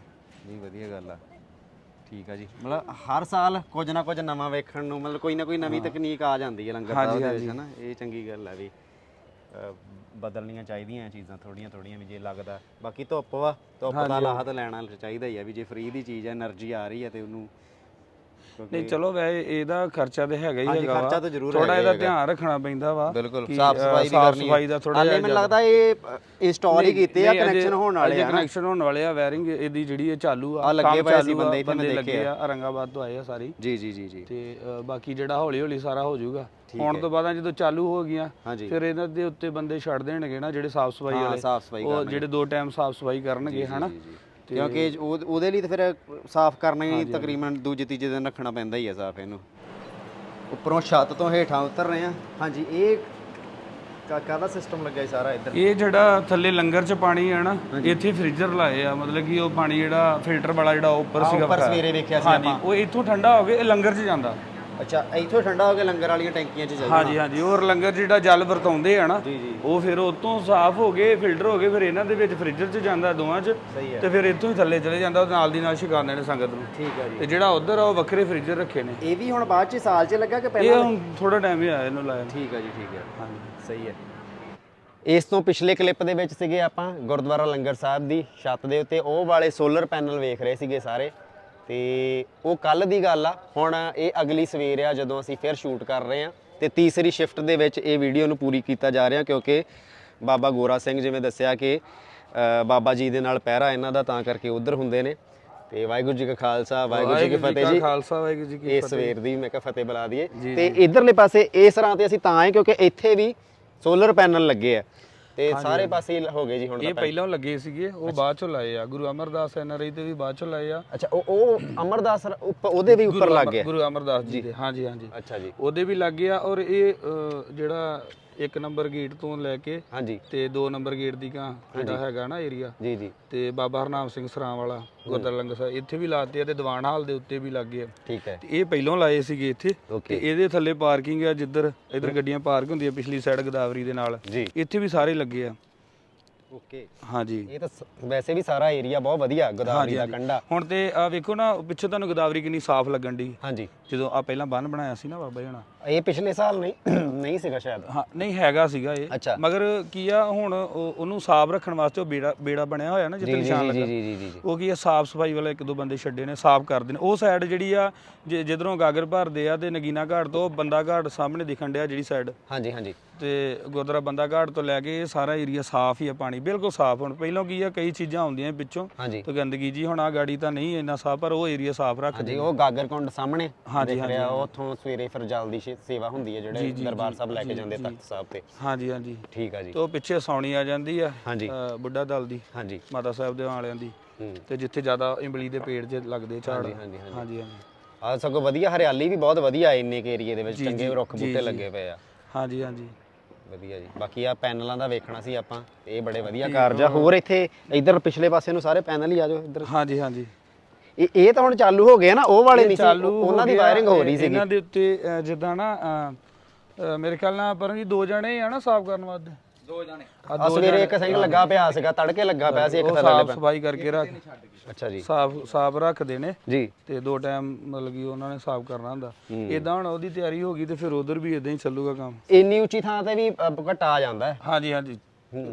ਨਹੀਂ ਵਧੀਆ ਗੱਲ ਆ। ਠੀਕ ਆ ਜੀ। ਮਤਲਬ ਹਰ ਸਾਲ ਕੁਝ ਨਾ ਕੁਝ ਨਵਾਂ ਵੇਖਣ ਨੂੰ ਮਤਲਬ ਕੋਈ ਨਾ ਕੋਈ ਨਵੀਂ ਤਕਨੀਕ ਆ ਜਾਂਦੀ ਹੈ ਲੰਗਰ ਸਾਹਿਬ ਦੇ ਵਿੱਚ ਹਨਾ? ਇਹ ਚੰਗੀ ਗੱਲ ਹੈ ਵੀ ਬਦਲਣੀਆਂ ਚਾਹੀਦੀਆਂ ਚੀਜ਼ਾਂ ਥੋੜੀਆਂ ਥੋੜੀਆਂ ਵੀ ਜੇ ਲੱਗਦਾ। ਬਾਕੀ ਧੁੱਪ ਵਾ ਧੁੱਪ ਦਾ ਲਾਹਤ ਲੈਣਾ ਚਾਹੀਦਾ ਹੀ ਆ ਵੀ ਜੇ ਫ੍ਰੀ ਦੀ ਚੀਜ਼ ਹੈ એનર્ਜੀ ਆ ਰਹੀ ਹੈ ਤੇ ਉਹਨੂੰ ਨਹੀਂ ਚਲੋ ਵੈ ਇਹਦਾ ਖਰਚਾ ਤੇ ਹੈਗਾ ਹੀ ਹਾਂਜੀ, ਹੈਗਾ ਖਰਚਾ ਤਾਂ ਜ਼ਰੂਰ ਥੋੜਾ ਇਹਦਾ ਧਿਆਨ ਰੱਖਣਾ ਪੈਂਦਾ ਵਾ ਬਿਲਕੁਲ ਸਾਫ਼ ਸਫ਼ਾਈ ਵੀ ਸਾਫ਼ ਕਰਨੀ ਸਫ਼ਾਈ ਦਾ ਥੋੜਾ ਹਾਲੇ ਮੈਨੂੰ ਲੱਗਦਾ ਇਹ ਇੰਸਟਾਲ ਹੀ ਕੀਤੇ ਆ ਕਨੈਕਸ਼ਨ ਹੋਣ ਵਾਲੇ ਆ ਕਨੈਕਸ਼ਨ ਹੋਣ ਵਾਲੇ ਆ ਵਾਇਰਿੰਗ ਇਹਦੀ ਜਿਹੜੀ ਇਹ ਚਾਲੂ ਆ ਆ ਲੱਗੇ ਪਏ ਸੀ ਬੰਦੇ ਇੱਥੇ ਮੈਂ ਦੇਖੇ ਆ ਔਰੰਗਾਬਾਦ ਤੋਂ ਆਏ ਆ ਸਾਰੀ। ਜੀ ਜੀ ਜੀ ਜੀ। ਤੇ ਬਾਕੀ ਜਿਹੜਾ ਹੌਲੀ ਹੌਲੀ ਸਾਰਾ ਹੋ ਜਾਊਗਾ। ਹੁਣ ਤੋਂ ਬਾਅਦ ਜਦੋਂ ਚਾਲੂ ਹੋ ਗਈਆਂ ਫਿਰ ਇਹਨਾਂ ਦੇ ਉੱਤੇ ਬੰਦੇ ਛੱਡ ਦੇਣਗੇ ਨਾ ਜਿਹੜੇ ਸਾਫ਼ ਸਫ਼ਾਈ ਵਾਲੇ। ਉਹ ਜਿਹੜੇ ਦੋ ਟਾਈਮ ਸਾਫ਼ ਸਫ਼ਾਈ ਕਰਨਗੇ ਹਨਾ। ਕਿਉਂਕਿ ਉਹ- ਉਹਦੇ ਲਈ ਤਾਂ ਫਿਰ ਸਾਫ਼ ਕਰਨਾ ਹੀ ਤਕਰੀਬਨ ਦੂਜੇ ਤੀਜੇ ਦਿਨ ਰੱਖਣਾ ਪੈਂਦਾ ਹੀ ਹੈ ਸਾਫ਼ ਇਹਨੂੰ। ਉੱਪਰੋਂ ਛੱਤ ਤੋਂ ਹੇਠਾਂ ਉਤਰ ਰਹੇ ਆ। ਹਾਂਜੀ ਇਹ ਕਾ- ਕਾਹਦਾ ਸਿਸਟਮ ਲੱਗਾ ਹੈ ਸਾਰਾ ਇੱਧਰ? ਇਹ ਜਿਹੜਾ ਥੱਲੇ ਲੰਗਰ 'ਚ ਪਾਣੀ ਹੈ ਨਾ ਇੱਥੇ ਫ੍ਰੀਜ਼ਰ ਲਾਏ ਆ ਮਤਲਬ ਕਿ ਉਹ ਪਾਣੀ ਜਿਹੜਾ ਫਿਲਟਰ ਵਾਲਾ ਜਿਹੜਾ ਉੱਪਰ ਸੀਗਾ ਉੱਪਰ। ਸਵੇਰੇ ਵੇਖਿਆ ਸੀ ਹਾਂਜੀ ਆਪਾਂ। ਉਹ ਇੱਥੋਂ ਠੰਡਾ ਹੋ ਕੇ ਇਹ ਲੰਗਰ 'ਚ ਜਾਂਦਾ। ਅੱਛਾ ਇੱਥੋਂ ਠੰਡਾ ਹੋ ਕੇ ਲੰਗਰ ਵਾਲੀਆਂ ਟੈਂਕੀਆਂ 'ਚ ਜਾਊਗਾ ਹਾਂਜੀ ਹਾਂਜੀ ਉਹ ਲੰਗਰ ਜਿਹੜਾ ਜਲ ਵਰਤਾਉਂਦੇ ਆ ਨਾ ਜੀ ਜੀ। ਉਹ ਫਿਰ ਉਤੋਂ ਸਾਫ਼ ਹੋ ਗਏ ਫਿਲਟਰ ਹੋ ਗਏ ਫਿਰ ਇਹਨਾਂ ਦੇ ਵਿੱਚ ਫ੍ਰੀਜ਼ਰ 'ਚ ਜਾਂਦਾ ਦੋਵਾਂ 'ਚ ਸਹੀ ਹੈ। ਤੇ ਫਿਰ ਇੱਥੋਂ ਹੀ ਥੱਲੇ ਚਲੇ ਜਾਂਦਾ ਉਹ ਨਾਲ ਦੀ ਨਾਲ ਛਕਾਉਂਦੇ ਨੇ ਸੰਗਤ ਨੂੰ। ਠੀਕ ਹੈ ਜੀ। ਤੇ ਜਿਹੜਾ ਉਧਰ ਆ ਉਹ ਵੱਖਰੇ ਫ੍ਰੀਜ਼ਰ ਰੱਖੇ ਨੇ। ਇਹ ਵੀ ਹੁਣ ਬਾਅਦ 'ਚ ਸਾਲ 'ਚ ਲੱਗਾ ਕਿ ਇਹ ਪਹਿਲਾਂ? ਹੁਣ ਥੋੜਾ ਟਾਈਮ ਹੀ ਆਇਆ ਇਹਨੂੰ ਲਾਇਆ। ਠੀਕ ਹੈ ਜੀ ਠੀਕ ਹੈ। ਹਾਂਜੀ। ਸਹੀ ਹੈ। ਇਸ ਤੋਂ ਪਿਛਲੇ ਕਲਿੱਪ ਦੇ ਵਿੱਚ ਸੀਗੇ ਆਪਾਂ ਗੁਰਦੁਆਰਾ ਲੰਗਰ ਸਾਹਿਬ ਦੀ ਛੱਤ ਦੇ ਉੱਤੇ ਉਹ ਵਾਲੇ ਸੋਲਰ ਪੈਨਲ ਵੇਖ ਰਹੇ ਸੀਗੇ ਸਾਰੇ। ਤੇ ਉਹ ਕੱਲ ਦੀ ਗੱਲ ਆ। ਹੁਣ ਇਹ ਅਗਲੀ ਸਵੇਰ ਆ ਜਦੋਂ ਅਸੀਂ ਫਿਰ ਸ਼ੂਟ ਕਰ ਰਹੇ ਆ। ਤੇ ਤੀਸਰੀ ਸ਼ਿਫਟ ਦੇ ਵਿੱਚ ਇਹ ਵੀਡੀਓ ਨੂੰ ਪੂਰੀ ਕੀਤਾ ਜਾ ਰਿਹਾ ਕਿਉਂਕਿ ਬਾਬਾ ਗੋਰਾ ਸਿੰਘ ਜਿਵੇਂ ਦੱਸਿਆ ਕਿ ਬਾਬਾ ਜੀ ਦੇ ਨਾਲ ਪਹਿਰਾ ਇਹਨਾਂ ਦਾ ਤਾਂ ਕਰਕੇ ਉਧਰ ਹੁੰਦੇ ਨੇ। ਤੇ ਵਾਹਿਗੁਰੂ ਜੀ ਕਾ ਖਾਲਸਾ ਵਾਹਿਗੁਰੂ ਜੀ ਕੀ ਫਤਿਹ ਜੀ। ਖਾਲਸਾ ਵਾਹਿਗੁਰੂ ਜੀ ਕੀ ਇਹ ਫਤਿਹ। ਸਵੇਰ ਦੀ ਮੈਂ ਕਿਹਾ ਫਤਿਹ ਬੁਲਾ ਦਈਏ। ਤੇ ਇਧਰਲੇ ਪਾਸੇ ਇਸ ਰਾਂ ਤੇ ਅਸੀਂ ਤਾਂ ਆਏ ਕਿਉਂਕਿ ਇੱਥੇ ਵੀ ਸੋਲਰ ਪੈਨਲ ਲੱਗੇ ਆ। ਤੇ ਸਾਰੇ ਪਾਸੇ ਹੀ ਗਏ ਜੀ ਹੁਣ ਇਹ ਪਹਿਲਾਂ। ਲੱਗੇ ਸੀਗੇ ਉਹ ਬਾਅਦ ਚੋਂ ਲਾਏ ਆ। ਗੁਰੂ ਅਮਰਦਾਸ ਐਨਆਰਆਈ ਤੇ ਵੀ ਬਾਅਦ ਚੋਂ ਲਾਏ ਆ। ਅੱਛਾ ਉਹ ਉਹ ਅਮਰਦਾਸ ਉਹਦੇ ਵੀ ਉੱਪਰ ਲੱਗ ਗਿਆ ਗੁਰੂ ਅਮਰਦਾਸ ਜੀ ਦੇ ਹਾਂਜੀ ਹਾਂਜੀ। ਅੱਛਾ ਜੀ। ਉਹਦੇ ਵੀ ਲੱਗ ਗਿਆ ਔਰ ਇਹ ਜਿਹੜਾ ਇੱਕ ਨੰਬਰ ਗੇਟ ਤੋਂ ਲੈ ਕੇ ਹਾਂਜੀ। ਤੇ 2 ਨੰਬਰ ਗੇਟ ਦੀ ਕਾਂ ਜਿਹੜਾ ਹੈਗਾ ਨਾ ਏਰੀਆ ਜੀ ਜੀ। ਤੇ ਬਾਬਾ ਹਰਨਾਮ ਸਿੰਘ ਸਰਾਂ ਵਾਲਾ ਗੁਰਦੁਆਰਾ ਲੰਗਰ ਸਾਹਿਬ ਇੱਥੇ ਵੀ ਲਾਤੇ ਆ ਤੇ ਦੀਵਾਨ ਹਾਲ ਦੇ ਉੱਤੇ ਵੀ ਲੱਗੇ ਆ। ਠੀਕ ਹੈ। ਇਹ ਪਹਿਲਾਂ ਲਾਏ ਸੀਗੇ ਇੱਥੇ। ਤੇ ਇਹਦੇ ਥੱਲੇ ਪਾਰਕਿੰਗ ਆ ਜਿੱਧਰ ਇਧਰ ਗੱਡੀਆਂ ਪਾਰਕ ਹੁੰਦੀਆਂ ਪਿਛਲੀ ਸਾਈਡ ਗਦਾਵਰੀ ਦੇ ਨਾਲ। ਇੱਥੇ ਵੀ ਸਾਰੇ ਲੱਗੇ ਆ। ਓਕੇ। ਹਾਂਜੀ। ਇਹ ਤਾਂ ਵੈਸੇ ਵੀ ਸਾਰਾ ਏਰੀਆ ਬਹੁਤ ਵਧੀਆ ਗੋਦਾਵਰੀ ਦਾ ਕੰਢਾ। ਹੁਣ ਤੇ ਆ ਵੇਖੋ ਨਾ ਪਿੱਛੇ ਤੁਹਾਨੂੰ ਗਦਾਵਰੀ ਕਿੰਨੀ ਸਾਫ਼ ਲੱਗਣ ਦੀ ਹਾਂਜੀ। ਜਦੋਂ ਆ ਪਹਿਲਾਂ ਬੰਨ ਬਣਾਇਆ ਸੀ ਨਾ ਬਾਬਾ ਜੀ ਹਣਾ ਇਹ ਪਿਛਲੇ ਸਾਲ ਨਹੀਂ ਨਹੀਂ ਸੀਗਾ ਸ਼ਾਇਦ। ਹਾਂ ਨਹੀਂ ਹੈਗਾ ਸੀਗਾ ਇਹ। ਅੱਛਾ। ਮਗਰ ਕੀ ਆ ਹੁਣ ਉਹ- ਉਹਨੂੰ ਸਾਫ਼ ਰੱਖਣ ਵਾਸਤੇ ਉਹ ਬੇੜਾ ਬੇੜਾ ਬਣਿਆ ਹੋਇਆ ਨਾ ਜਿੱਥੇ ਜੀ ਜੀ ਨਿਸ਼ਾਨ ਜੀ ਲੱਗਾ। ਜੀ ਜੀ ਜੀ ਜੀ। ਉਹ ਕੀ ਆ ਸਾਫ਼ ਸਫ਼ਾਈ ਵਾਲਾ ਇੱਕ ਦੋ ਬੰਦੇ ਛੱਡੇ ਨੇ ਸਾਫ਼ ਕਰਦੇ ਨੇ ਉਹ ਸਾਈਡ ਜਿਹੜੀ ਆ ਜੇ- ਜਿੱਧਰੋਂ ਗਾਗਰ ਭਰਦੇ ਆ ਤੇ ਨਗੀਨਾ ਘਾਟ ਤੋਂ ਬੰਦਾ ਘਾਟ ਸਾਹਮਣੇ ਦਿਖਣ ਡਿਆ ਜਿਹੜੀ ਸਾਈਡ ਹਾਂਜੀ ਹਾਂਜੀ। ਤੇ ਗੁਰਦੁਆਰਾ ਬੰਦਾ ਘਾਟ ਤੋਂ ਲੈ ਕੇ ਇਹ ਸਾਰਾ ਏਰੀਆ ਸਾਫ਼ ਹੀ ਆ ਪਾਣੀ ਬਿਲਕੁਲ ਸਾਫ਼। ਹੁਣ ਪਹਿਲਾਂ ਕੀ ਆ ਕਈ ਚੀਜ਼ਾਂ ਆਉਂਦੀਆਂ ਪਿੱਛੋਂ ਹਾਂਜੀ। ਤੇ ਗੰਦਗੀ ਜੀ ਹੁਣ ਆ ਗਾੜੀ ਤਾਂ ਨਹੀਂ ਇੰਨਾ ਸਾਫ਼ ਪਰ ਉਹ ਏਰੀਆ ਸਾਫ਼ ਰੱਖਦੇ ਹਾਂਜੀ ਉਹ ਗਾਗਰਕੁੰਡ ਸਾਹਮਣੇ ਹਾਂਜੀ, ਦਿਖ ਰਿਹਾ ਉੱਥੋਂ ਸਵੇਰੇ ਫਿਰ ਜਲਦੀ ਸ਼ੇ- ਸੇਵਾ ਹੁੰਦੀ ਹੈ ਜਿਹੜੇ ਦਰਬਾਰ ਸਾਹਿਬ ਲੈ ਕੇ ਜਾਂਦੇ ਤਖਤ ਸਾਹਿਬ ਤੇ। ਹਾਂਜੀ ਹਾਂਜੀ। ਠੀਕ ਆ ਜੀ। ਤੇ ਪਿੱਛੇ ਸੌਣੀ ਆ ਜਾਂਦੀ ਆ ਬੁੱਢਾ ਦਲ ਦੀ ਹਾਂਜੀ। ਮਾਤਾ ਸਾਹਿਬ ਦੇ ਵਾਲਿਆਂ ਦੀ। ਤੇ ਜਿੱਥੇ ਜ਼ਿਆਦਾ ਇਮਲੀ ਦੇ ਪੇੜ ਜੇ ਲੱਗਦੇ ਝਾੜ। ਹਾਂਜੀ, ਹਾਂਜੀ, ਆ ਸਗੋਂ ਵਧੀਆ ਹਰਿਆਲੀ ਵੀ ਬਹੁਤ ਵਧੀਆ ਇੰਨੇ ਕੇ ਏਰੀਏ ਦੇ ਵਿੱਚ। ਚੰਗੇ ਰੁੱਖ ਬੂਟੇ ਲੱਗੇ ਪਏ ਆ। ਹਾਂਜੀ ਹਾਂਜੀ। ਵਧੀਆ ਜੀ। ਬਾਕੀ ਆ ਪੈਨਲਾਂ ਦਾ ਵੇਖਣਾ ਸੀ ਆਪਾਂ। ਇਹ ਬੜੇ ਵਧੀਆ ਕਾਰਜ ਆ। ਹੋਰ ਇੱਥੇ ਇਧਰ ਪਿਛਲੇ ਪਾਸੇ ਨੂੰ ਸਾਰੇ ਪੈਨਲ ਹੀ ਆ ਜਾਓ ਇਧਰ। ਹਾਂਜੀ ਹਾਂਜੀ। ਇਹ ਇਹ ਤਾਂ ਹੁਣ ਚਾਲੂ ਹੋ ਗਏ ਨਾ ਉਹ ਵਾਲੇ ਨਹੀਂ ਸੀ ਉਹਨਾਂ ਦੀ ਵਾਇਰਿੰਗ ਹੋ ਰਹੀ ਸੀਗੀ। ਇਹਨਾਂ ਦੇ ਉੱਤੇ ਜਿੱਦਾਂ ਨਾ ਮੇਰੇ ਖਿਆਲ ਨਾਲ ਪਰ ਜੀ ਦੋ ਜਣੇ ਆ ਨਾ ਸਾਫ਼ ਕਰਨ ਵਾਸਤੇ। ਦੋ ਜਣੇ। ਆ ਸਵੇਰੇ ਇੱਕ ਸਿੰਘ ਲੱਗਾ ਪਿਆ ਸੀਗਾ ਤੜਕੇ ਲੱਗਾ ਪਿਆ ਸੀ ਇੱਕ ਥੱਲੇ ਸਾਫ਼ ਸਫ਼ਾਈ ਕਰਕੇ ਰੱਖ ਅੱਛਾ ਜੀ। ਸਾਫ਼ ਸਾਫ਼ ਰੱਖਦੇ ਨੇ। ਜੀ। ਤੇ ਦੋ ਟਾਈਮ ਮਤਲਬ ਕਿ ਉਹਨਾਂ ਨੇ ਸਾਫ਼ ਕਰਨਾ ਹੁੰਦਾ। ਇਦਾਂ ਹੁਣ ਉਹਦੀ ਤਿਆਰੀ ਹੋ ਗਈ ਤੇ ਫਿਰ ਉਧਰ ਵੀ ਇਦਾਂ ਹੀ ਚੱਲੂਗਾ ਕੰਮ। ਇੰਨੀ ਉੱਚੀ ਥਾਂ ਤੇ ਵੀ ਘਟਾ ਆ ਜਾਂਦਾ ਹੈ। ਹਾਂਜੀ ਹਾਂਜੀ।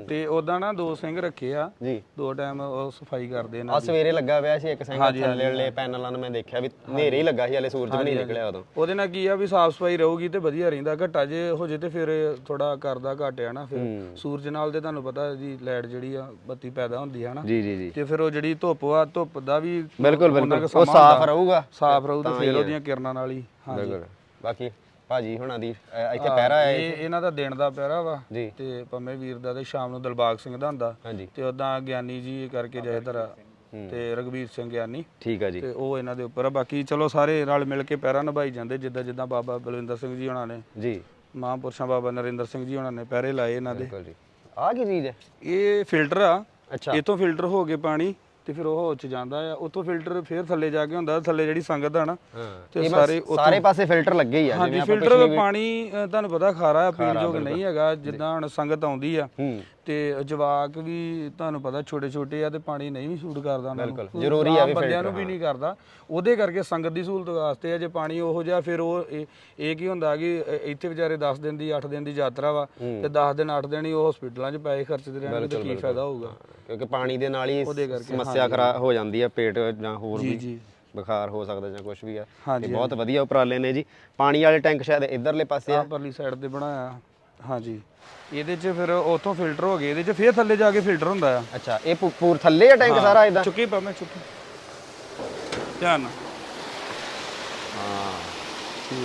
ਤੇ ਉਦਾਂ ਨਾ ਦੋ ਸਿੰਘ ਰੱਖੇ ਆ। ਜੀ। ਦੋ ਟਾਈਮ ਉਹ ਸਫ਼ਾਈ ਕਰਦੇ ਨੇ ਆ ਸਵੇਰੇ ਲੱਗਾ ਪਿਆ ਸੀ ਇੱਕ ਸਿੰਘ ਥੱਲੇ ਵਾਲੇ ਪੈਨਲਾਂ ਨੂੰ ਮੈਂ ਦੇਖਿਆ ਵੀ ਹਨੇਰੇ ਹੀ ਲੱਗਾ ਸੀ ਹਲੇ ਸੂਰਜ ਵੀ ਨਹੀਂ ਨਿਕਲਿਆ ਉਦੋਂ। ਉਹਦੇ ਨਾਲ ਕੀ ਆ ਵੀ ਸਾਫ਼ ਸਫ਼ਾਈ ਰਹੂਗੀ ਤੇ ਵਧੀਆ ਰਹਿੰਦਾ ਘਟਾ ਜੇ ਹੋ ਜੇ ਤੇ ਫਿਰ ਥੋੜਾ ਕਰਦਾ ਘਟਿਆ ਨਾ ਫਿਰ। ਸੂਰਜ ਨਾਲ ਤੇ ਤੁਹਾਨੂੰ ਪਤਾ ਜੀ ਲਾਈਟ ਜਿਹੜੀ ਆ ਬੱਤੀ ਪੈਦਾ ਹੁੰਦੀ ਹੈ ਨਾ। ਜੀ ਜੀ ਜੀ। ਤੇ ਫਿਰ ਉਹ ਜਿਹੜੀ ਧੁੱਪ ਆ ਧੁੱਪ ਦਾ ਵੀ ਬਿਲਕੁਲ ਬਿਲਕੁਲ। ਉਹ ਸਾਫ਼। ਰਹੂਗਾ। ਸਾਫ਼ ਰਹੂ ਤੇ ਫਿਰ ਉਹਦੀਆਂ ਕਿਰਨਾਂ ਨਾਲ ਹੀ। ਹਾਂਜੀ। ਬਾਕੀ ਭਾਜੀ ਹੁਣਾਂ ਦੀ ਅ, ਇੱਥੇ ਪਹਿਰਾ ਹੈ ਇਹ ਇਹਨਾਂ ਦਾ ਦਿਨ ਦਾ ਪਹਿਰਾ ਵਾ। ਜੀ। ਤੇ ਪੰਮੇ ਵੀਰ ਦਾ ਤੇ ਸ਼ਾਮ ਨੂੰ ਦਿਲਬਾਗ ਸਿੰਘ ਦਾ ਹੁੰਦਾ। ਹਾਂਜੀ। ਤੇ ਉਦਾਂ ਗਿਆਨੀ ਜੀ ਕਰਕੇ ਜੈਦਰ ਤੇ ਰਗਵੀਰ ਸਿੰਘ ਗਿਆਨੀ। ਠੀਕ ਆ ਜੀ। ਤੇ ਉਹ ਇਹਨਾਂ ਦੇ ਉੱਪਰ ਆ। ਬਾਕੀ ਚਲੋ ਸਾਰੇ ਰਲ ਮਿਲ ਕੇ ਪਹਿਰਾ ਨਿਭਾਈ ਜਾਂਦੇ ਜਿੱਦਾਂ ਜਿੱਦਾਂ ਬਾਬਾ ਬਲਵਿੰਦਰ ਸਿੰਘ ਜੀ ਉਹਨਾਂ ਨੇ। ਜੀ। ਮਹਾਂਪੁਰਸ਼ਾਂ ਬਾਬਾ ਨਰਿੰਦਰ ਸਿੰਘ ਜੀ ਉਹਨਾਂ ਨੇ ਪਹਿਰੇ ਲਾਏ ਇਹਨਾਂ ਦੇ। ਬਿਲਕੁਲ ਜੀ। ਆ ਕੀ ਚੀਜ਼ ਹੈ? ਇਹ ਫਿਲਟਰ ਆ। ਅੱਛਾ। ਇਤੋਂ ਫਿਲਟਰ ਹੋ ਕੇ ਪਾਣੀ ਤੇ ਫਿਰ ਉਹ ਚ ਜਾਂਦਾ ਆ ਉਤੋਂ ਫਿਲਟਰ ਫਿਰ ਥੱਲੇ ਜਾ ਕੇ ਹੁੰਦਾ ਥੱਲੇ ਜਿਹੜੀ ਸੰਗਤ ਆ ਨਾ ਤੇ ਸਾਰੇ ਸਾਰੇ ਪਾਸੇ ਫਿਲਟਰ ਲੱਗੇ ਹੀ ਆ ਹਾਂਜੀ ਆਪਾਂ ਫਿਲਟਰ ਦਾ ਪਾਣੀ ਤੁਹਾਨੂੰ ਪਤਾ ਖਾਰਾ ਆ ਪੀਣ ਯੋਗ ਨਹੀਂ ਹੈਗਾ ਜਿੱਦਾਂ ਹੁਣ ਸੰਗਤ ਆਉਂਦੀ ਆ ਹੂੰ। ਤੇ ਜਵਾਕ ਵੀ ਤੁਹਾਨੂੰ ਪਤਾ ਛੋਟੇ ਛੋਟੇ ਆ ਤੇ ਪਾਣੀ ਨਹੀਂ ਵੀ ਸ਼ੂਟ ਕਰਦਾ ਉਹਨਾਂ ਨੂੰ। ਬਿਲਕੁਲ, ਜ਼ਰੂਰੀ ਆ ਆਮ ਵੀ ਬੰਦਿਆਂ ਨੂੰ ਵੀ ਨਹੀਂ ਕਰਦਾ। ਉਹਦੇ ਕਰਕੇ ਸੰਗਤ ਦੀ ਸਹੂਲਤ ਵਾਸਤੇ ਆ ਜੇ ਪਾਣੀ ਉਹੋ ਜਿਹਾ ਫਿਰ ਉਹ ਇਹ- ਇਹ ਕੀ ਹੁੰਦਾ ਕਿ ਇ- ਇੱਥੇ ਵਿਚਾਰੇ 10 ਦਿਨ ਦੀ 8 ਦਿਨ ਦੀ ਯਾਤਰਾ ਵਾ ਤੇ 10 ਦਿਨ 8 ਦਿਨ ਹੀ ਉਹ ਹਸਪੀਟਲਾਂ 'ਚ ਪੈਸੇ ਖਰਚਦੇ ਰਹਿਣਗੇ ਤੇ ਕੀ ਫਾਇਦਾ ਹੋਊਗਾ? ਕਿਉਂਕਿ ਪਾਣੀ ਦੇ ਨਾਲ ਹੀ ਸਮੱਸਿਆ ਖਰਾ ਹੋ ਜਾਂਦੀ ਆ ਪੇਟ ਜਾਂ ਹੋਰ ਜੀ ਵੀ ਜੀ। ਬੁਖਾਰ ਹੋ ਸਕਦਾ ਜਾਂ ਕੁਝ ਵੀ ਆ। ਹਾਂਜੀ, ਤੇ ਬਹੁਤ ਵਧੀਆ ਉਪਰਾਲੇ ਨੇ ਜੀ। ਪਾਣੀ ਵਾਲੇ ਟੈਂਕ ਸ਼ਾਇਦ ਇਧਰਲੇ ਪਾਸੇ ਆ। ਪਰਲੀ ਸਾਈਡ ਤੇ ਬਣਾਇਆ। ਹਾਂਜੀ। ਇਹਦੇ 'ਚ ਫਿਰ ਉਥੋਂ ਫਿਲਟਰ ਹੋ ਗਏ ਇਹਦੇ 'ਚ ਫਿਰ ਥੱਲੇ ਜਾ ਕੇ ਫਿਲਟਰ ਹੁੰਦਾ ਆ। ਅੱਛਾ ਇਹ ਪੂ- ਪੂਰ ਥੱਲੇ ਆ ਟੈਂਕ ਸਾਰਾ ਇਦਾਂ ਚੁੱਕੀ ਪਾ ਮੈਂ ਚੁੱਕੀ। ਧਿਆਨ ਨਾਲ। ਤੇ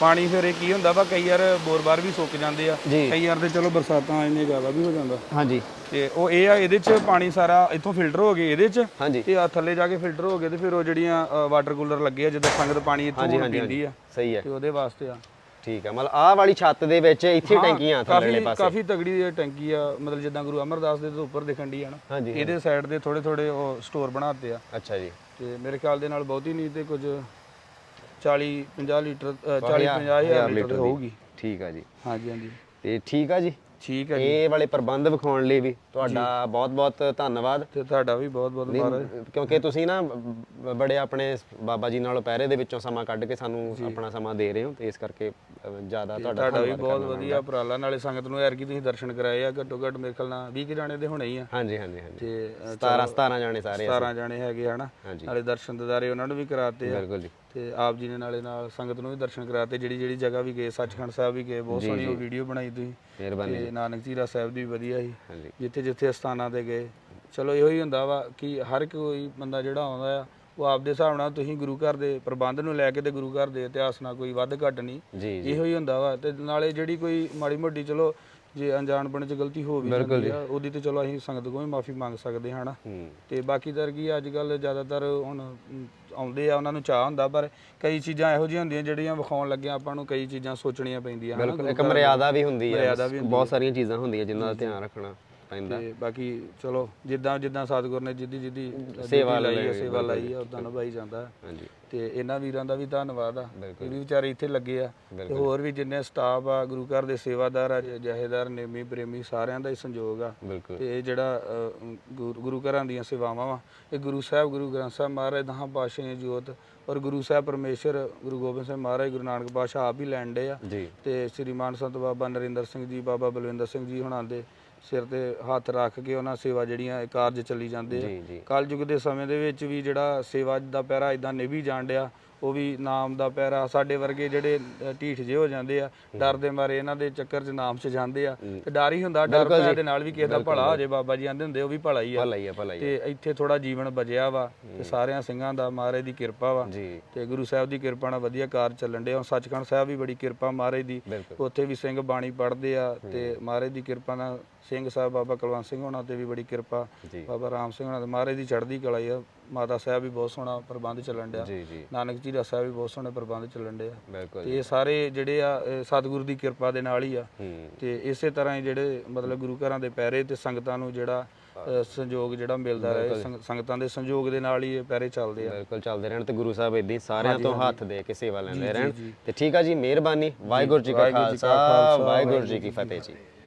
ਪਾਣੀ ਫਿਰ ਇਹ ਕੀ ਹੁੰਦਾ ਵਾ ਕਈ ਵਾਰ ਬੋਰ-ਬਾਰ ਵੀ ਸੁੱਕ ਜਾਂਦੇ ਆ। ਜੀ। ਕਈ ਵਾਰ ਤੇ ਚਲੋ ਬਰਸਾਤਾਂ ਇੰਨੇ ਜ਼ਿਆਦਾ ਵੀ ਹੋ ਜਾਂਦਾ। ਹਾਂਜੀ। ਤੇ ਉਹ ਇਹ ਆ ਇਹਦੇ 'ਚ ਪਾਣੀ ਸਾਰਾ ਇੱਥੋਂ ਫਿਲਟਰ ਹੋ ਗਏ ਇਹਦੇ 'ਚ। ਹਾਂਜੀ। ਤੇ ਆ ਥੱਲੇ ਜਾ ਕੇ ਫਿਲਟਰ ਹੋ ਗਏ ਤੇ ਫਿਰ ਉਹ ਜਿਹੜੀਆਂ ਵਾਟਰ ਕੂਲਰ ਲੱਗੇ ਆ ਜਦੋਂ ਸੰਗਤ ਪਾਣੀ ਇੱਥੋਂ ਪੀਂਦੀ ਆ। ਸਹੀ ਹੈ ਤੇ ਉਹਦੇ ਵਾਸਤੇ ਆ। ਠੀਕ ਹੈ ਮਤਲਬ ਆਹ ਵਾਲੀ ਛੱਤ ਦੇ ਵਿੱਚ ਇੱਥੇ ਟੈਂਕੀਆਂ ਥੱਲੇਲੇ ਪਾਸੇ। ਕਾਫੀ ਤਗੜੀ ਇਹ ਟੈਂਕੀ ਆ ਮਤਲਬ ਜਿੱਦਾਂ ਗੁਰੂ ਅਮਰਦਾਸ ਦੇ ਤੋਂ ਉੱਪਰ ਦਿਖਣ ਦੀ ਆ ਨਾ। ਇਹਦੇ ਸਾਈਡ ਦੇ ਥੋੜੇ ਥੋੜੇ ਉਹ ਸਟੋਰ ਬਣਾਤੇ ਆ। ਅੱਛਾ ਜੀ। ਤੇ ਮੇਰੇ ਖਿਆਲ ਦੇ ਨਾਲ ਬਹੁਤੀ ਨਹੀਂ ਤੇ ਕੁਝ 40 50 ਲੀਟਰ 40 50 ਹਜ਼ਾਰ ਲੀਟਰ ਦੀ। ਹੋਊਗੀ। ਠੀਕ ਆ ਜੀ। ਹਾਂਜੀ ਹਾਂਜੀ। ਤੇ ਠੀਕ ਆ ਜੀ। ਠੀਕ ਹੈ ਜੀ। ਇਹ ਵਾਲੇ ਪ੍ਰਬੰਧ ਵਿਖਾਉਣ ਲਈ ਵੀ ਤੁਹਾਡਾ ਬਹੁਤ ਬਹੁਤ ਧੰਨਵਾਦ। ਤੇ ਤੁਹਾਡਾ ਵੀ ਬਹੁਤ ਬਹੁਤ ਮਹਾਰਾਜ। ਕਿਉਂਕਿ ਤੁਸੀਂ ਨਾ ਬੜੇ ਆਪਣੇ ਬਾਬਾ ਜੀ ਨਾਲ ਪਹਿਰੇ ਦੇ ਵਿੱਚੋਂ ਸਮਾਂ ਕੱਢ ਕੇ ਸਾਨੂੰ ਆਪਣਾ ਸਮਾਂ ਦੇ ਰਹੇ ਹੋ ਤੇ ਇਸ ਕਰਕੇ ਜ਼ਿਆਦਾ ਤੁਹਾਡਾ ਤੁਹਾਡਾ ਵੀ ਬਹੁਤ ਵਧੀਆ ਉਪਰਾਲਾ। ਨਾਲੇ ਸੰਗਤ ਨੂੰ ਐਰ ਕੀ ਤੁਸੀਂ ਦਰਸ਼ਨ ਕਰਾਏ ਆ ਘੱਟੋ ਘੱਟ ਮੇਰੇ ਖਿਆਲ ਨਾਲ 20 ਕੁ ਜਾਣੇ ਦੇ ਹੋਣੇ ਹੀ ਆ। ਹਾਂਜੀ ਹਾਂਜੀ ਹਾਂਜੀ। ਤੇ ਅ, 17 17 ਜਾਣੇ ਸਾਰੇ 17 ਜਾਣੇ ਹੈਗੇ ਹਨਾ? ਹਾਂਜੀ। ਨਾਲੇ ਦਰਸ਼ਨ ਦਿਦਾਰੇ ਉਹਨਾਂ ਨੂੰ ਵੀ ਕਰਾਤੇ ਆ। ਬਿਲਕੁਲ ਜੀ। ਤੇ ਆਪ ਜੀ ਨੇ ਨਾਲੇ ਨਾਲ ਸੰਗਤ ਨੂੰ ਵੀ ਦਰਸ਼ਨ ਕਰਾਤੇ ਜਿਹੜੀ ਜਿਹੜੀ ਜਗ੍ਹਾ ਵੀ ਗਏ ਸੱਚਖੰਡ ਸਾਹਿਬ ਵੀ ਗਏ ਬਹੁਤ ਸੋਹਣੀ ਉਹ ਵੀਡੀਓ ਬਣਾਈ ਤੁਸੀਂ। ਮਿਹਰਬਾਨੀ ਤੇ ਨਾਨਕ ਜੀਰਾ ਸਾਹਿਬ ਦੀ ਵੀ ਵਧੀਆ ਸੀ। ਹਾਂਜੀ। ਜਿੱਥੇ ਜਿੱਥੇ ਸਥਾਨਾਂ ਤੇ ਗਏ। ਚਲੋ ਇਹੋ ਹੀ ਹੁੰਦਾ ਵਾ ਕਿ ਹਰ ਕੋਈ ਬੰਦਾ ਜਿਹੜਾ ਆਉਂਦਾ ਆ ਉਹ ਆਪਦੇ ਹਿਸਾਬ ਨਾਲ ਤੁਸੀਂ ਗੁਰੂ ਘਰ ਦੇ ਪ੍ਰਬੰਧ ਨੂੰ ਲੈ ਕੇ ਤੇ ਗੁਰੂ ਘਰ ਦੇ ਇਤਿਹਾਸ ਨਾਲ ਕੋਈ ਵੱਧ ਘੱਟ ਨਹੀਂ। ਜੀ ਜੀ। ਇਹੋ ਹੀ ਹੁੰਦਾ ਵਾ ਤੇ ਨਾਲੇ ਜਿਹੜੀ ਕੋਈ ਮਾੜੀ ਮੋਟੀ ਚਲੋ ਜੇ ਅਣਜਾਣਪਣ ਚ ਗਲਤੀ ਹੋ ਵੀ ਜਾਂਦੀ ਆ ਉਹਦੀ ਤੇ ਚਲੋ ਅਸੀਂ ਸੰਗਤ ਕੋਲ ਵੀ ਮਾਫੀ ਮੰਗ ਸਕਦੇ ਹਾਂ ਹਨਾ? ਹੂੰ। ਤੇ ਬਾਕੀ ਦਰ ਕੀ ਅੱਜ ਕੱਲ ਜ਼ਿਆਦਾਤਰ ਹੁਣ ਅਮ, ਆਉਂਦੇ ਆ ਉਹਨਾਂ ਨੂੰ ਚਾਹ ਹੁੰਦਾ ਪਰ ਕਈ ਚੀਜ਼ਾਂ ਇਹੋ ਜਿਹੀਆਂ ਹੁੰਦੀਆਂ ਜਿਹੜੀਆਂ ਵਿਖਾਉਣ ਲੱਗਿਆ ਆਪਾਂ ਨੂੰ ਕਈ ਚੀਜ਼ਾਂ ਸੋਚਣੀਆਂ ਪੈਂਦੀਆਂ ਹਨਾ? ਬਿਲਕੁਲ ਇੱਕ ਮਰਿਆਦਾ ਵੀ ਹੁੰਦੀ ਹੈ ਮਰਿਆਦਾ ਵੀ ਬਹੁਤ ਸਾਰੀਆਂ ਚੀਜ਼ਾਂ ਹੁੰਦੀਆਂ ਜਿਨ੍ਹਾਂ ਦਾ ਧਿਆਨ ਰੱਖਣਾ। ਪੈਂਦਾ। ਤੇ ਬਾਕੀ ਚਲੋ ਜਿੱਦਾਂ ਜਿੱਦਾਂ ਸਤਿਗੁਰ ਨੇ ਜਿੱਦੀ ਜਿੱਦੀ ਸੇਵਾ ਲਾਈ ਆ ਸੇਵਾ ਲਾਈ ਆ ਉਦਾਂ ਨਿਭਾਈ ਜਾਂਦਾ। ਹਾਂਜੀ। ਤੇ ਇਹਨਾਂ ਵੀਰਾਂ ਦਾ ਵੀ ਧੰਨਵਾਦ ਆ। ਇਹ ਵੀ ਵਿਚਾਰੇ ਇੱਥੇ ਲੱਗੇ ਆ। ਤੇ ਹੋਰ ਵੀ ਜਿੰਨੇ ਸਟਾਫ ਆ ਗੁਰੂ ਘਰ ਦੇ ਸੇਵਾਦਾਰ ਆ ਜਹੇਦਾਰ ਨੇਮੀ ਪ੍ਰੇਮੀ ਸਾਰਿਆਂ ਦਾ ਹੀ ਸੰਯੋਗ ਆ। ਤੇ ਇਹ ਜਿਹੜਾ ਗੁਰੂ ਘਰਾਂ ਦੀਆਂ ਸੇਵਾਵਾਂ ਵਾ ਇਹ ਗੁਰੂ ਸਾਹਿਬ ਗੁਰੂ ਗ੍ਰੰਥ ਸਾਹਿਬ ਮਹਾਰਾਜ ਦੀ ਜੋਤ ਔਰ ਗੁਰੂ ਸਾਹਿਬ ਪਰਮੇਸ਼ਰ ਗੁਰੂ ਗੋਬਿੰਦ ਸਿੰਘ ਮਹਾਰਾਜ ਗੁਰੂ ਨਾਨਕ ਪਾਤਸ਼ਾਹ ਆਪ ਹੀ ਲੈਣ ਡੇ ਆ। ਤੇ ਸ੍ਰੀਮਾਨ ਸੰਤ ਬਾਬਾ ਨਰਿੰਦਰ ਸਿੰਘ ਜੀ ਬਾਬਾ ਬਲਵਿੰਦਰ ਸਿੰਘ ਜੀ ਹੁਣਾਂ ਦੇ ਸਿਰ ਤੇ ਹੱਥ ਰੱਖ ਕੇ ਉਹਨਾਂ ਸੇਵਾ ਜਿਹੜੀਆਂ ਇਹ ਕਾਰਜ ਚੱਲੀ ਜਾਂਦੇ ਜੀ ਜੀ। ਕਲ ਯੁੱਗ ਦੇ ਸਮੇਂ ਦੇ ਵਿੱਚ ਵੀ ਜਿਹੜਾ ਸੇਵਾ ਦਾ ਪਹਿਰਾ ਇਦਾਂ ਨਿਭੀ ਜਾਣ ਡਿਆ। ਉਹ ਵੀ ਨਾਮ ਦਾ ਪਹਿਰਾ ਸਾਡੇ ਵਰਗੇ ਜਿਹੜੇ ਢੀਠ ਜੇ ਹੋ ਜਾਂਦੇ ਆ ਡਰ ਦੇ ਮਾਰੇ ਇਹਨਾਂ ਦੇ ਚੱਕਰ 'ਚ ਨਾਮ 'ਚ ਜਾਂਦੇ ਆ। ਤੇ ਡਰ ਹੀ ਹੁੰਦਾ ਡਰ ਪਿਆ ਦੇ ਨਾਲ ਵੀ ਕਿਸੇ ਦਾ ਭਲਾ ਹੋ ਜੇ। ਬਾਬਾ ਜੀ ਆਂਦੇ ਹੁੰਦੇ ਉਹ ਵੀ ਭਲਾ ਹੀ ਆ। ਭਲਾ ਹੀ ਆ ਭਲਾ ਹੀ। ਤੇ ਇੱਥੇ ਥੋੜਾ ਜੀਵਨ ਬਚਿਆ ਵਾ ਤੇ ਸਾਰਿਆਂ ਸਿੰਘਾਂ ਦਾ ਮਹਾਰਾਜ ਦੀ ਕਿਰਪਾ ਵਾ। ਤੇ ਗੁਰੂ ਸਾਹਿਬ ਦੀ ਕਿਰਪਾ ਨਾਲ ਵਧੀਆ ਕਾਰਜ ਚੱਲਣ ਡਿਆ। ਸੱਚਖੰਡ ਸਾਹਿਬ ਵੀ ਬੜੀ ਕਿਰਪਾ ਮਹਾਰਾਜ ਦੀ। ਉੱਥੇ ਵੀ ਸਿੰਘ ਬਾਣੀ ਪੜ੍ਹਦੇ ਆ ਤੇ ਮਹਾਰਾਜ ਦੀ ਕਿਰਪਾ ਨਾਲ ਸਿੰਘ ਸਾਹਿਬ ਬਾਬਾ ਕੁਲਵੰਤ ਸਿੰਘ ਹੋਣਾ ਤੇ ਵੀ ਬੜੀ ਕਿਰਪਾ। ਬਾਬਾ ਰਾਮ ਸਿੰਘ ਹੋਣਾ ਤੇ ਮਹਾਰਾਜ ਦੀ ਚੜ੍ਹਦੀ ਕਲਾ ਹੀ ਆ। ਮਾਤਾ ਸਾਹਿਬ ਵੀ ਬਹੁਤ ਸੋਹਣਾ ਪ੍ਰਬੰਧ ਚੱਲਣ ਡਿਆ। ਜੀ ਜੀ। ਨਾਨਕ ਜੀ ਦਾ ਸਾਹਿਬ ਵੀ ਬਹੁਤ ਸੋਹਣੇ ਪ੍ਰਬੰਧ ਚੱਲਣ ਡਿਆ ਬਿਲਕੁਲ ਤੇ ਇਹ ਸਾਰੇ ਜਿਹੜੇ ਆ ਸਤਿਗੁਰੂ ਦੀ ਕਿਰਪਾ ਦੇ ਨਾਲ ਹੀ ਆ। ਤੇ ਇਸੇ ਤਰ੍ਹਾਂ ਹੀ ਜਿਹੜੇ ਮਤਲਬ ਗੁਰੂ ਘਰਾਂ ਦੇ ਪਹਿਰੇ ਤੇ ਸੰਗਤਾਂ ਨੂੰ ਜਿਹੜਾ ਸੰਯੋਗ ਜਿਹੜਾ ਮਿਲਦਾ ਰਹੇ ਸੰਗ- ਸੰਗਤਾਂ ਦੇ ਸੰਯੋਗ ਦੇ ਨਾਲ ਹੀ ਇਹ ਪਹਿਰੇ ਚੱਲਦੇ ਆ। ਬਿਲਕੁਲ ਚੱਲਦੇ ਰਹਿਣ ਤੇ ਗੁਰੂ ਸਾਹਿਬ ਇਦਾਂ ਸਾਰਿਆਂ ਤੋਂ ਹੱਥ ਦੇ ਕੇ ਸੇਵਾ ਲੈਂਦੇ ਰਹਿਣ। ਤੇ ਠੀਕ ਆ ਜੀ ਮਿਹਰਬਾਨੀ। ਵਾਹਿਗੁਰੂ ਜੀ ਕਾ ਖਾਲਸਾ ਵਾਹਿਗੁਰੂ ਜੀ ਕੀ ਫਤਿਹ ਜੀ।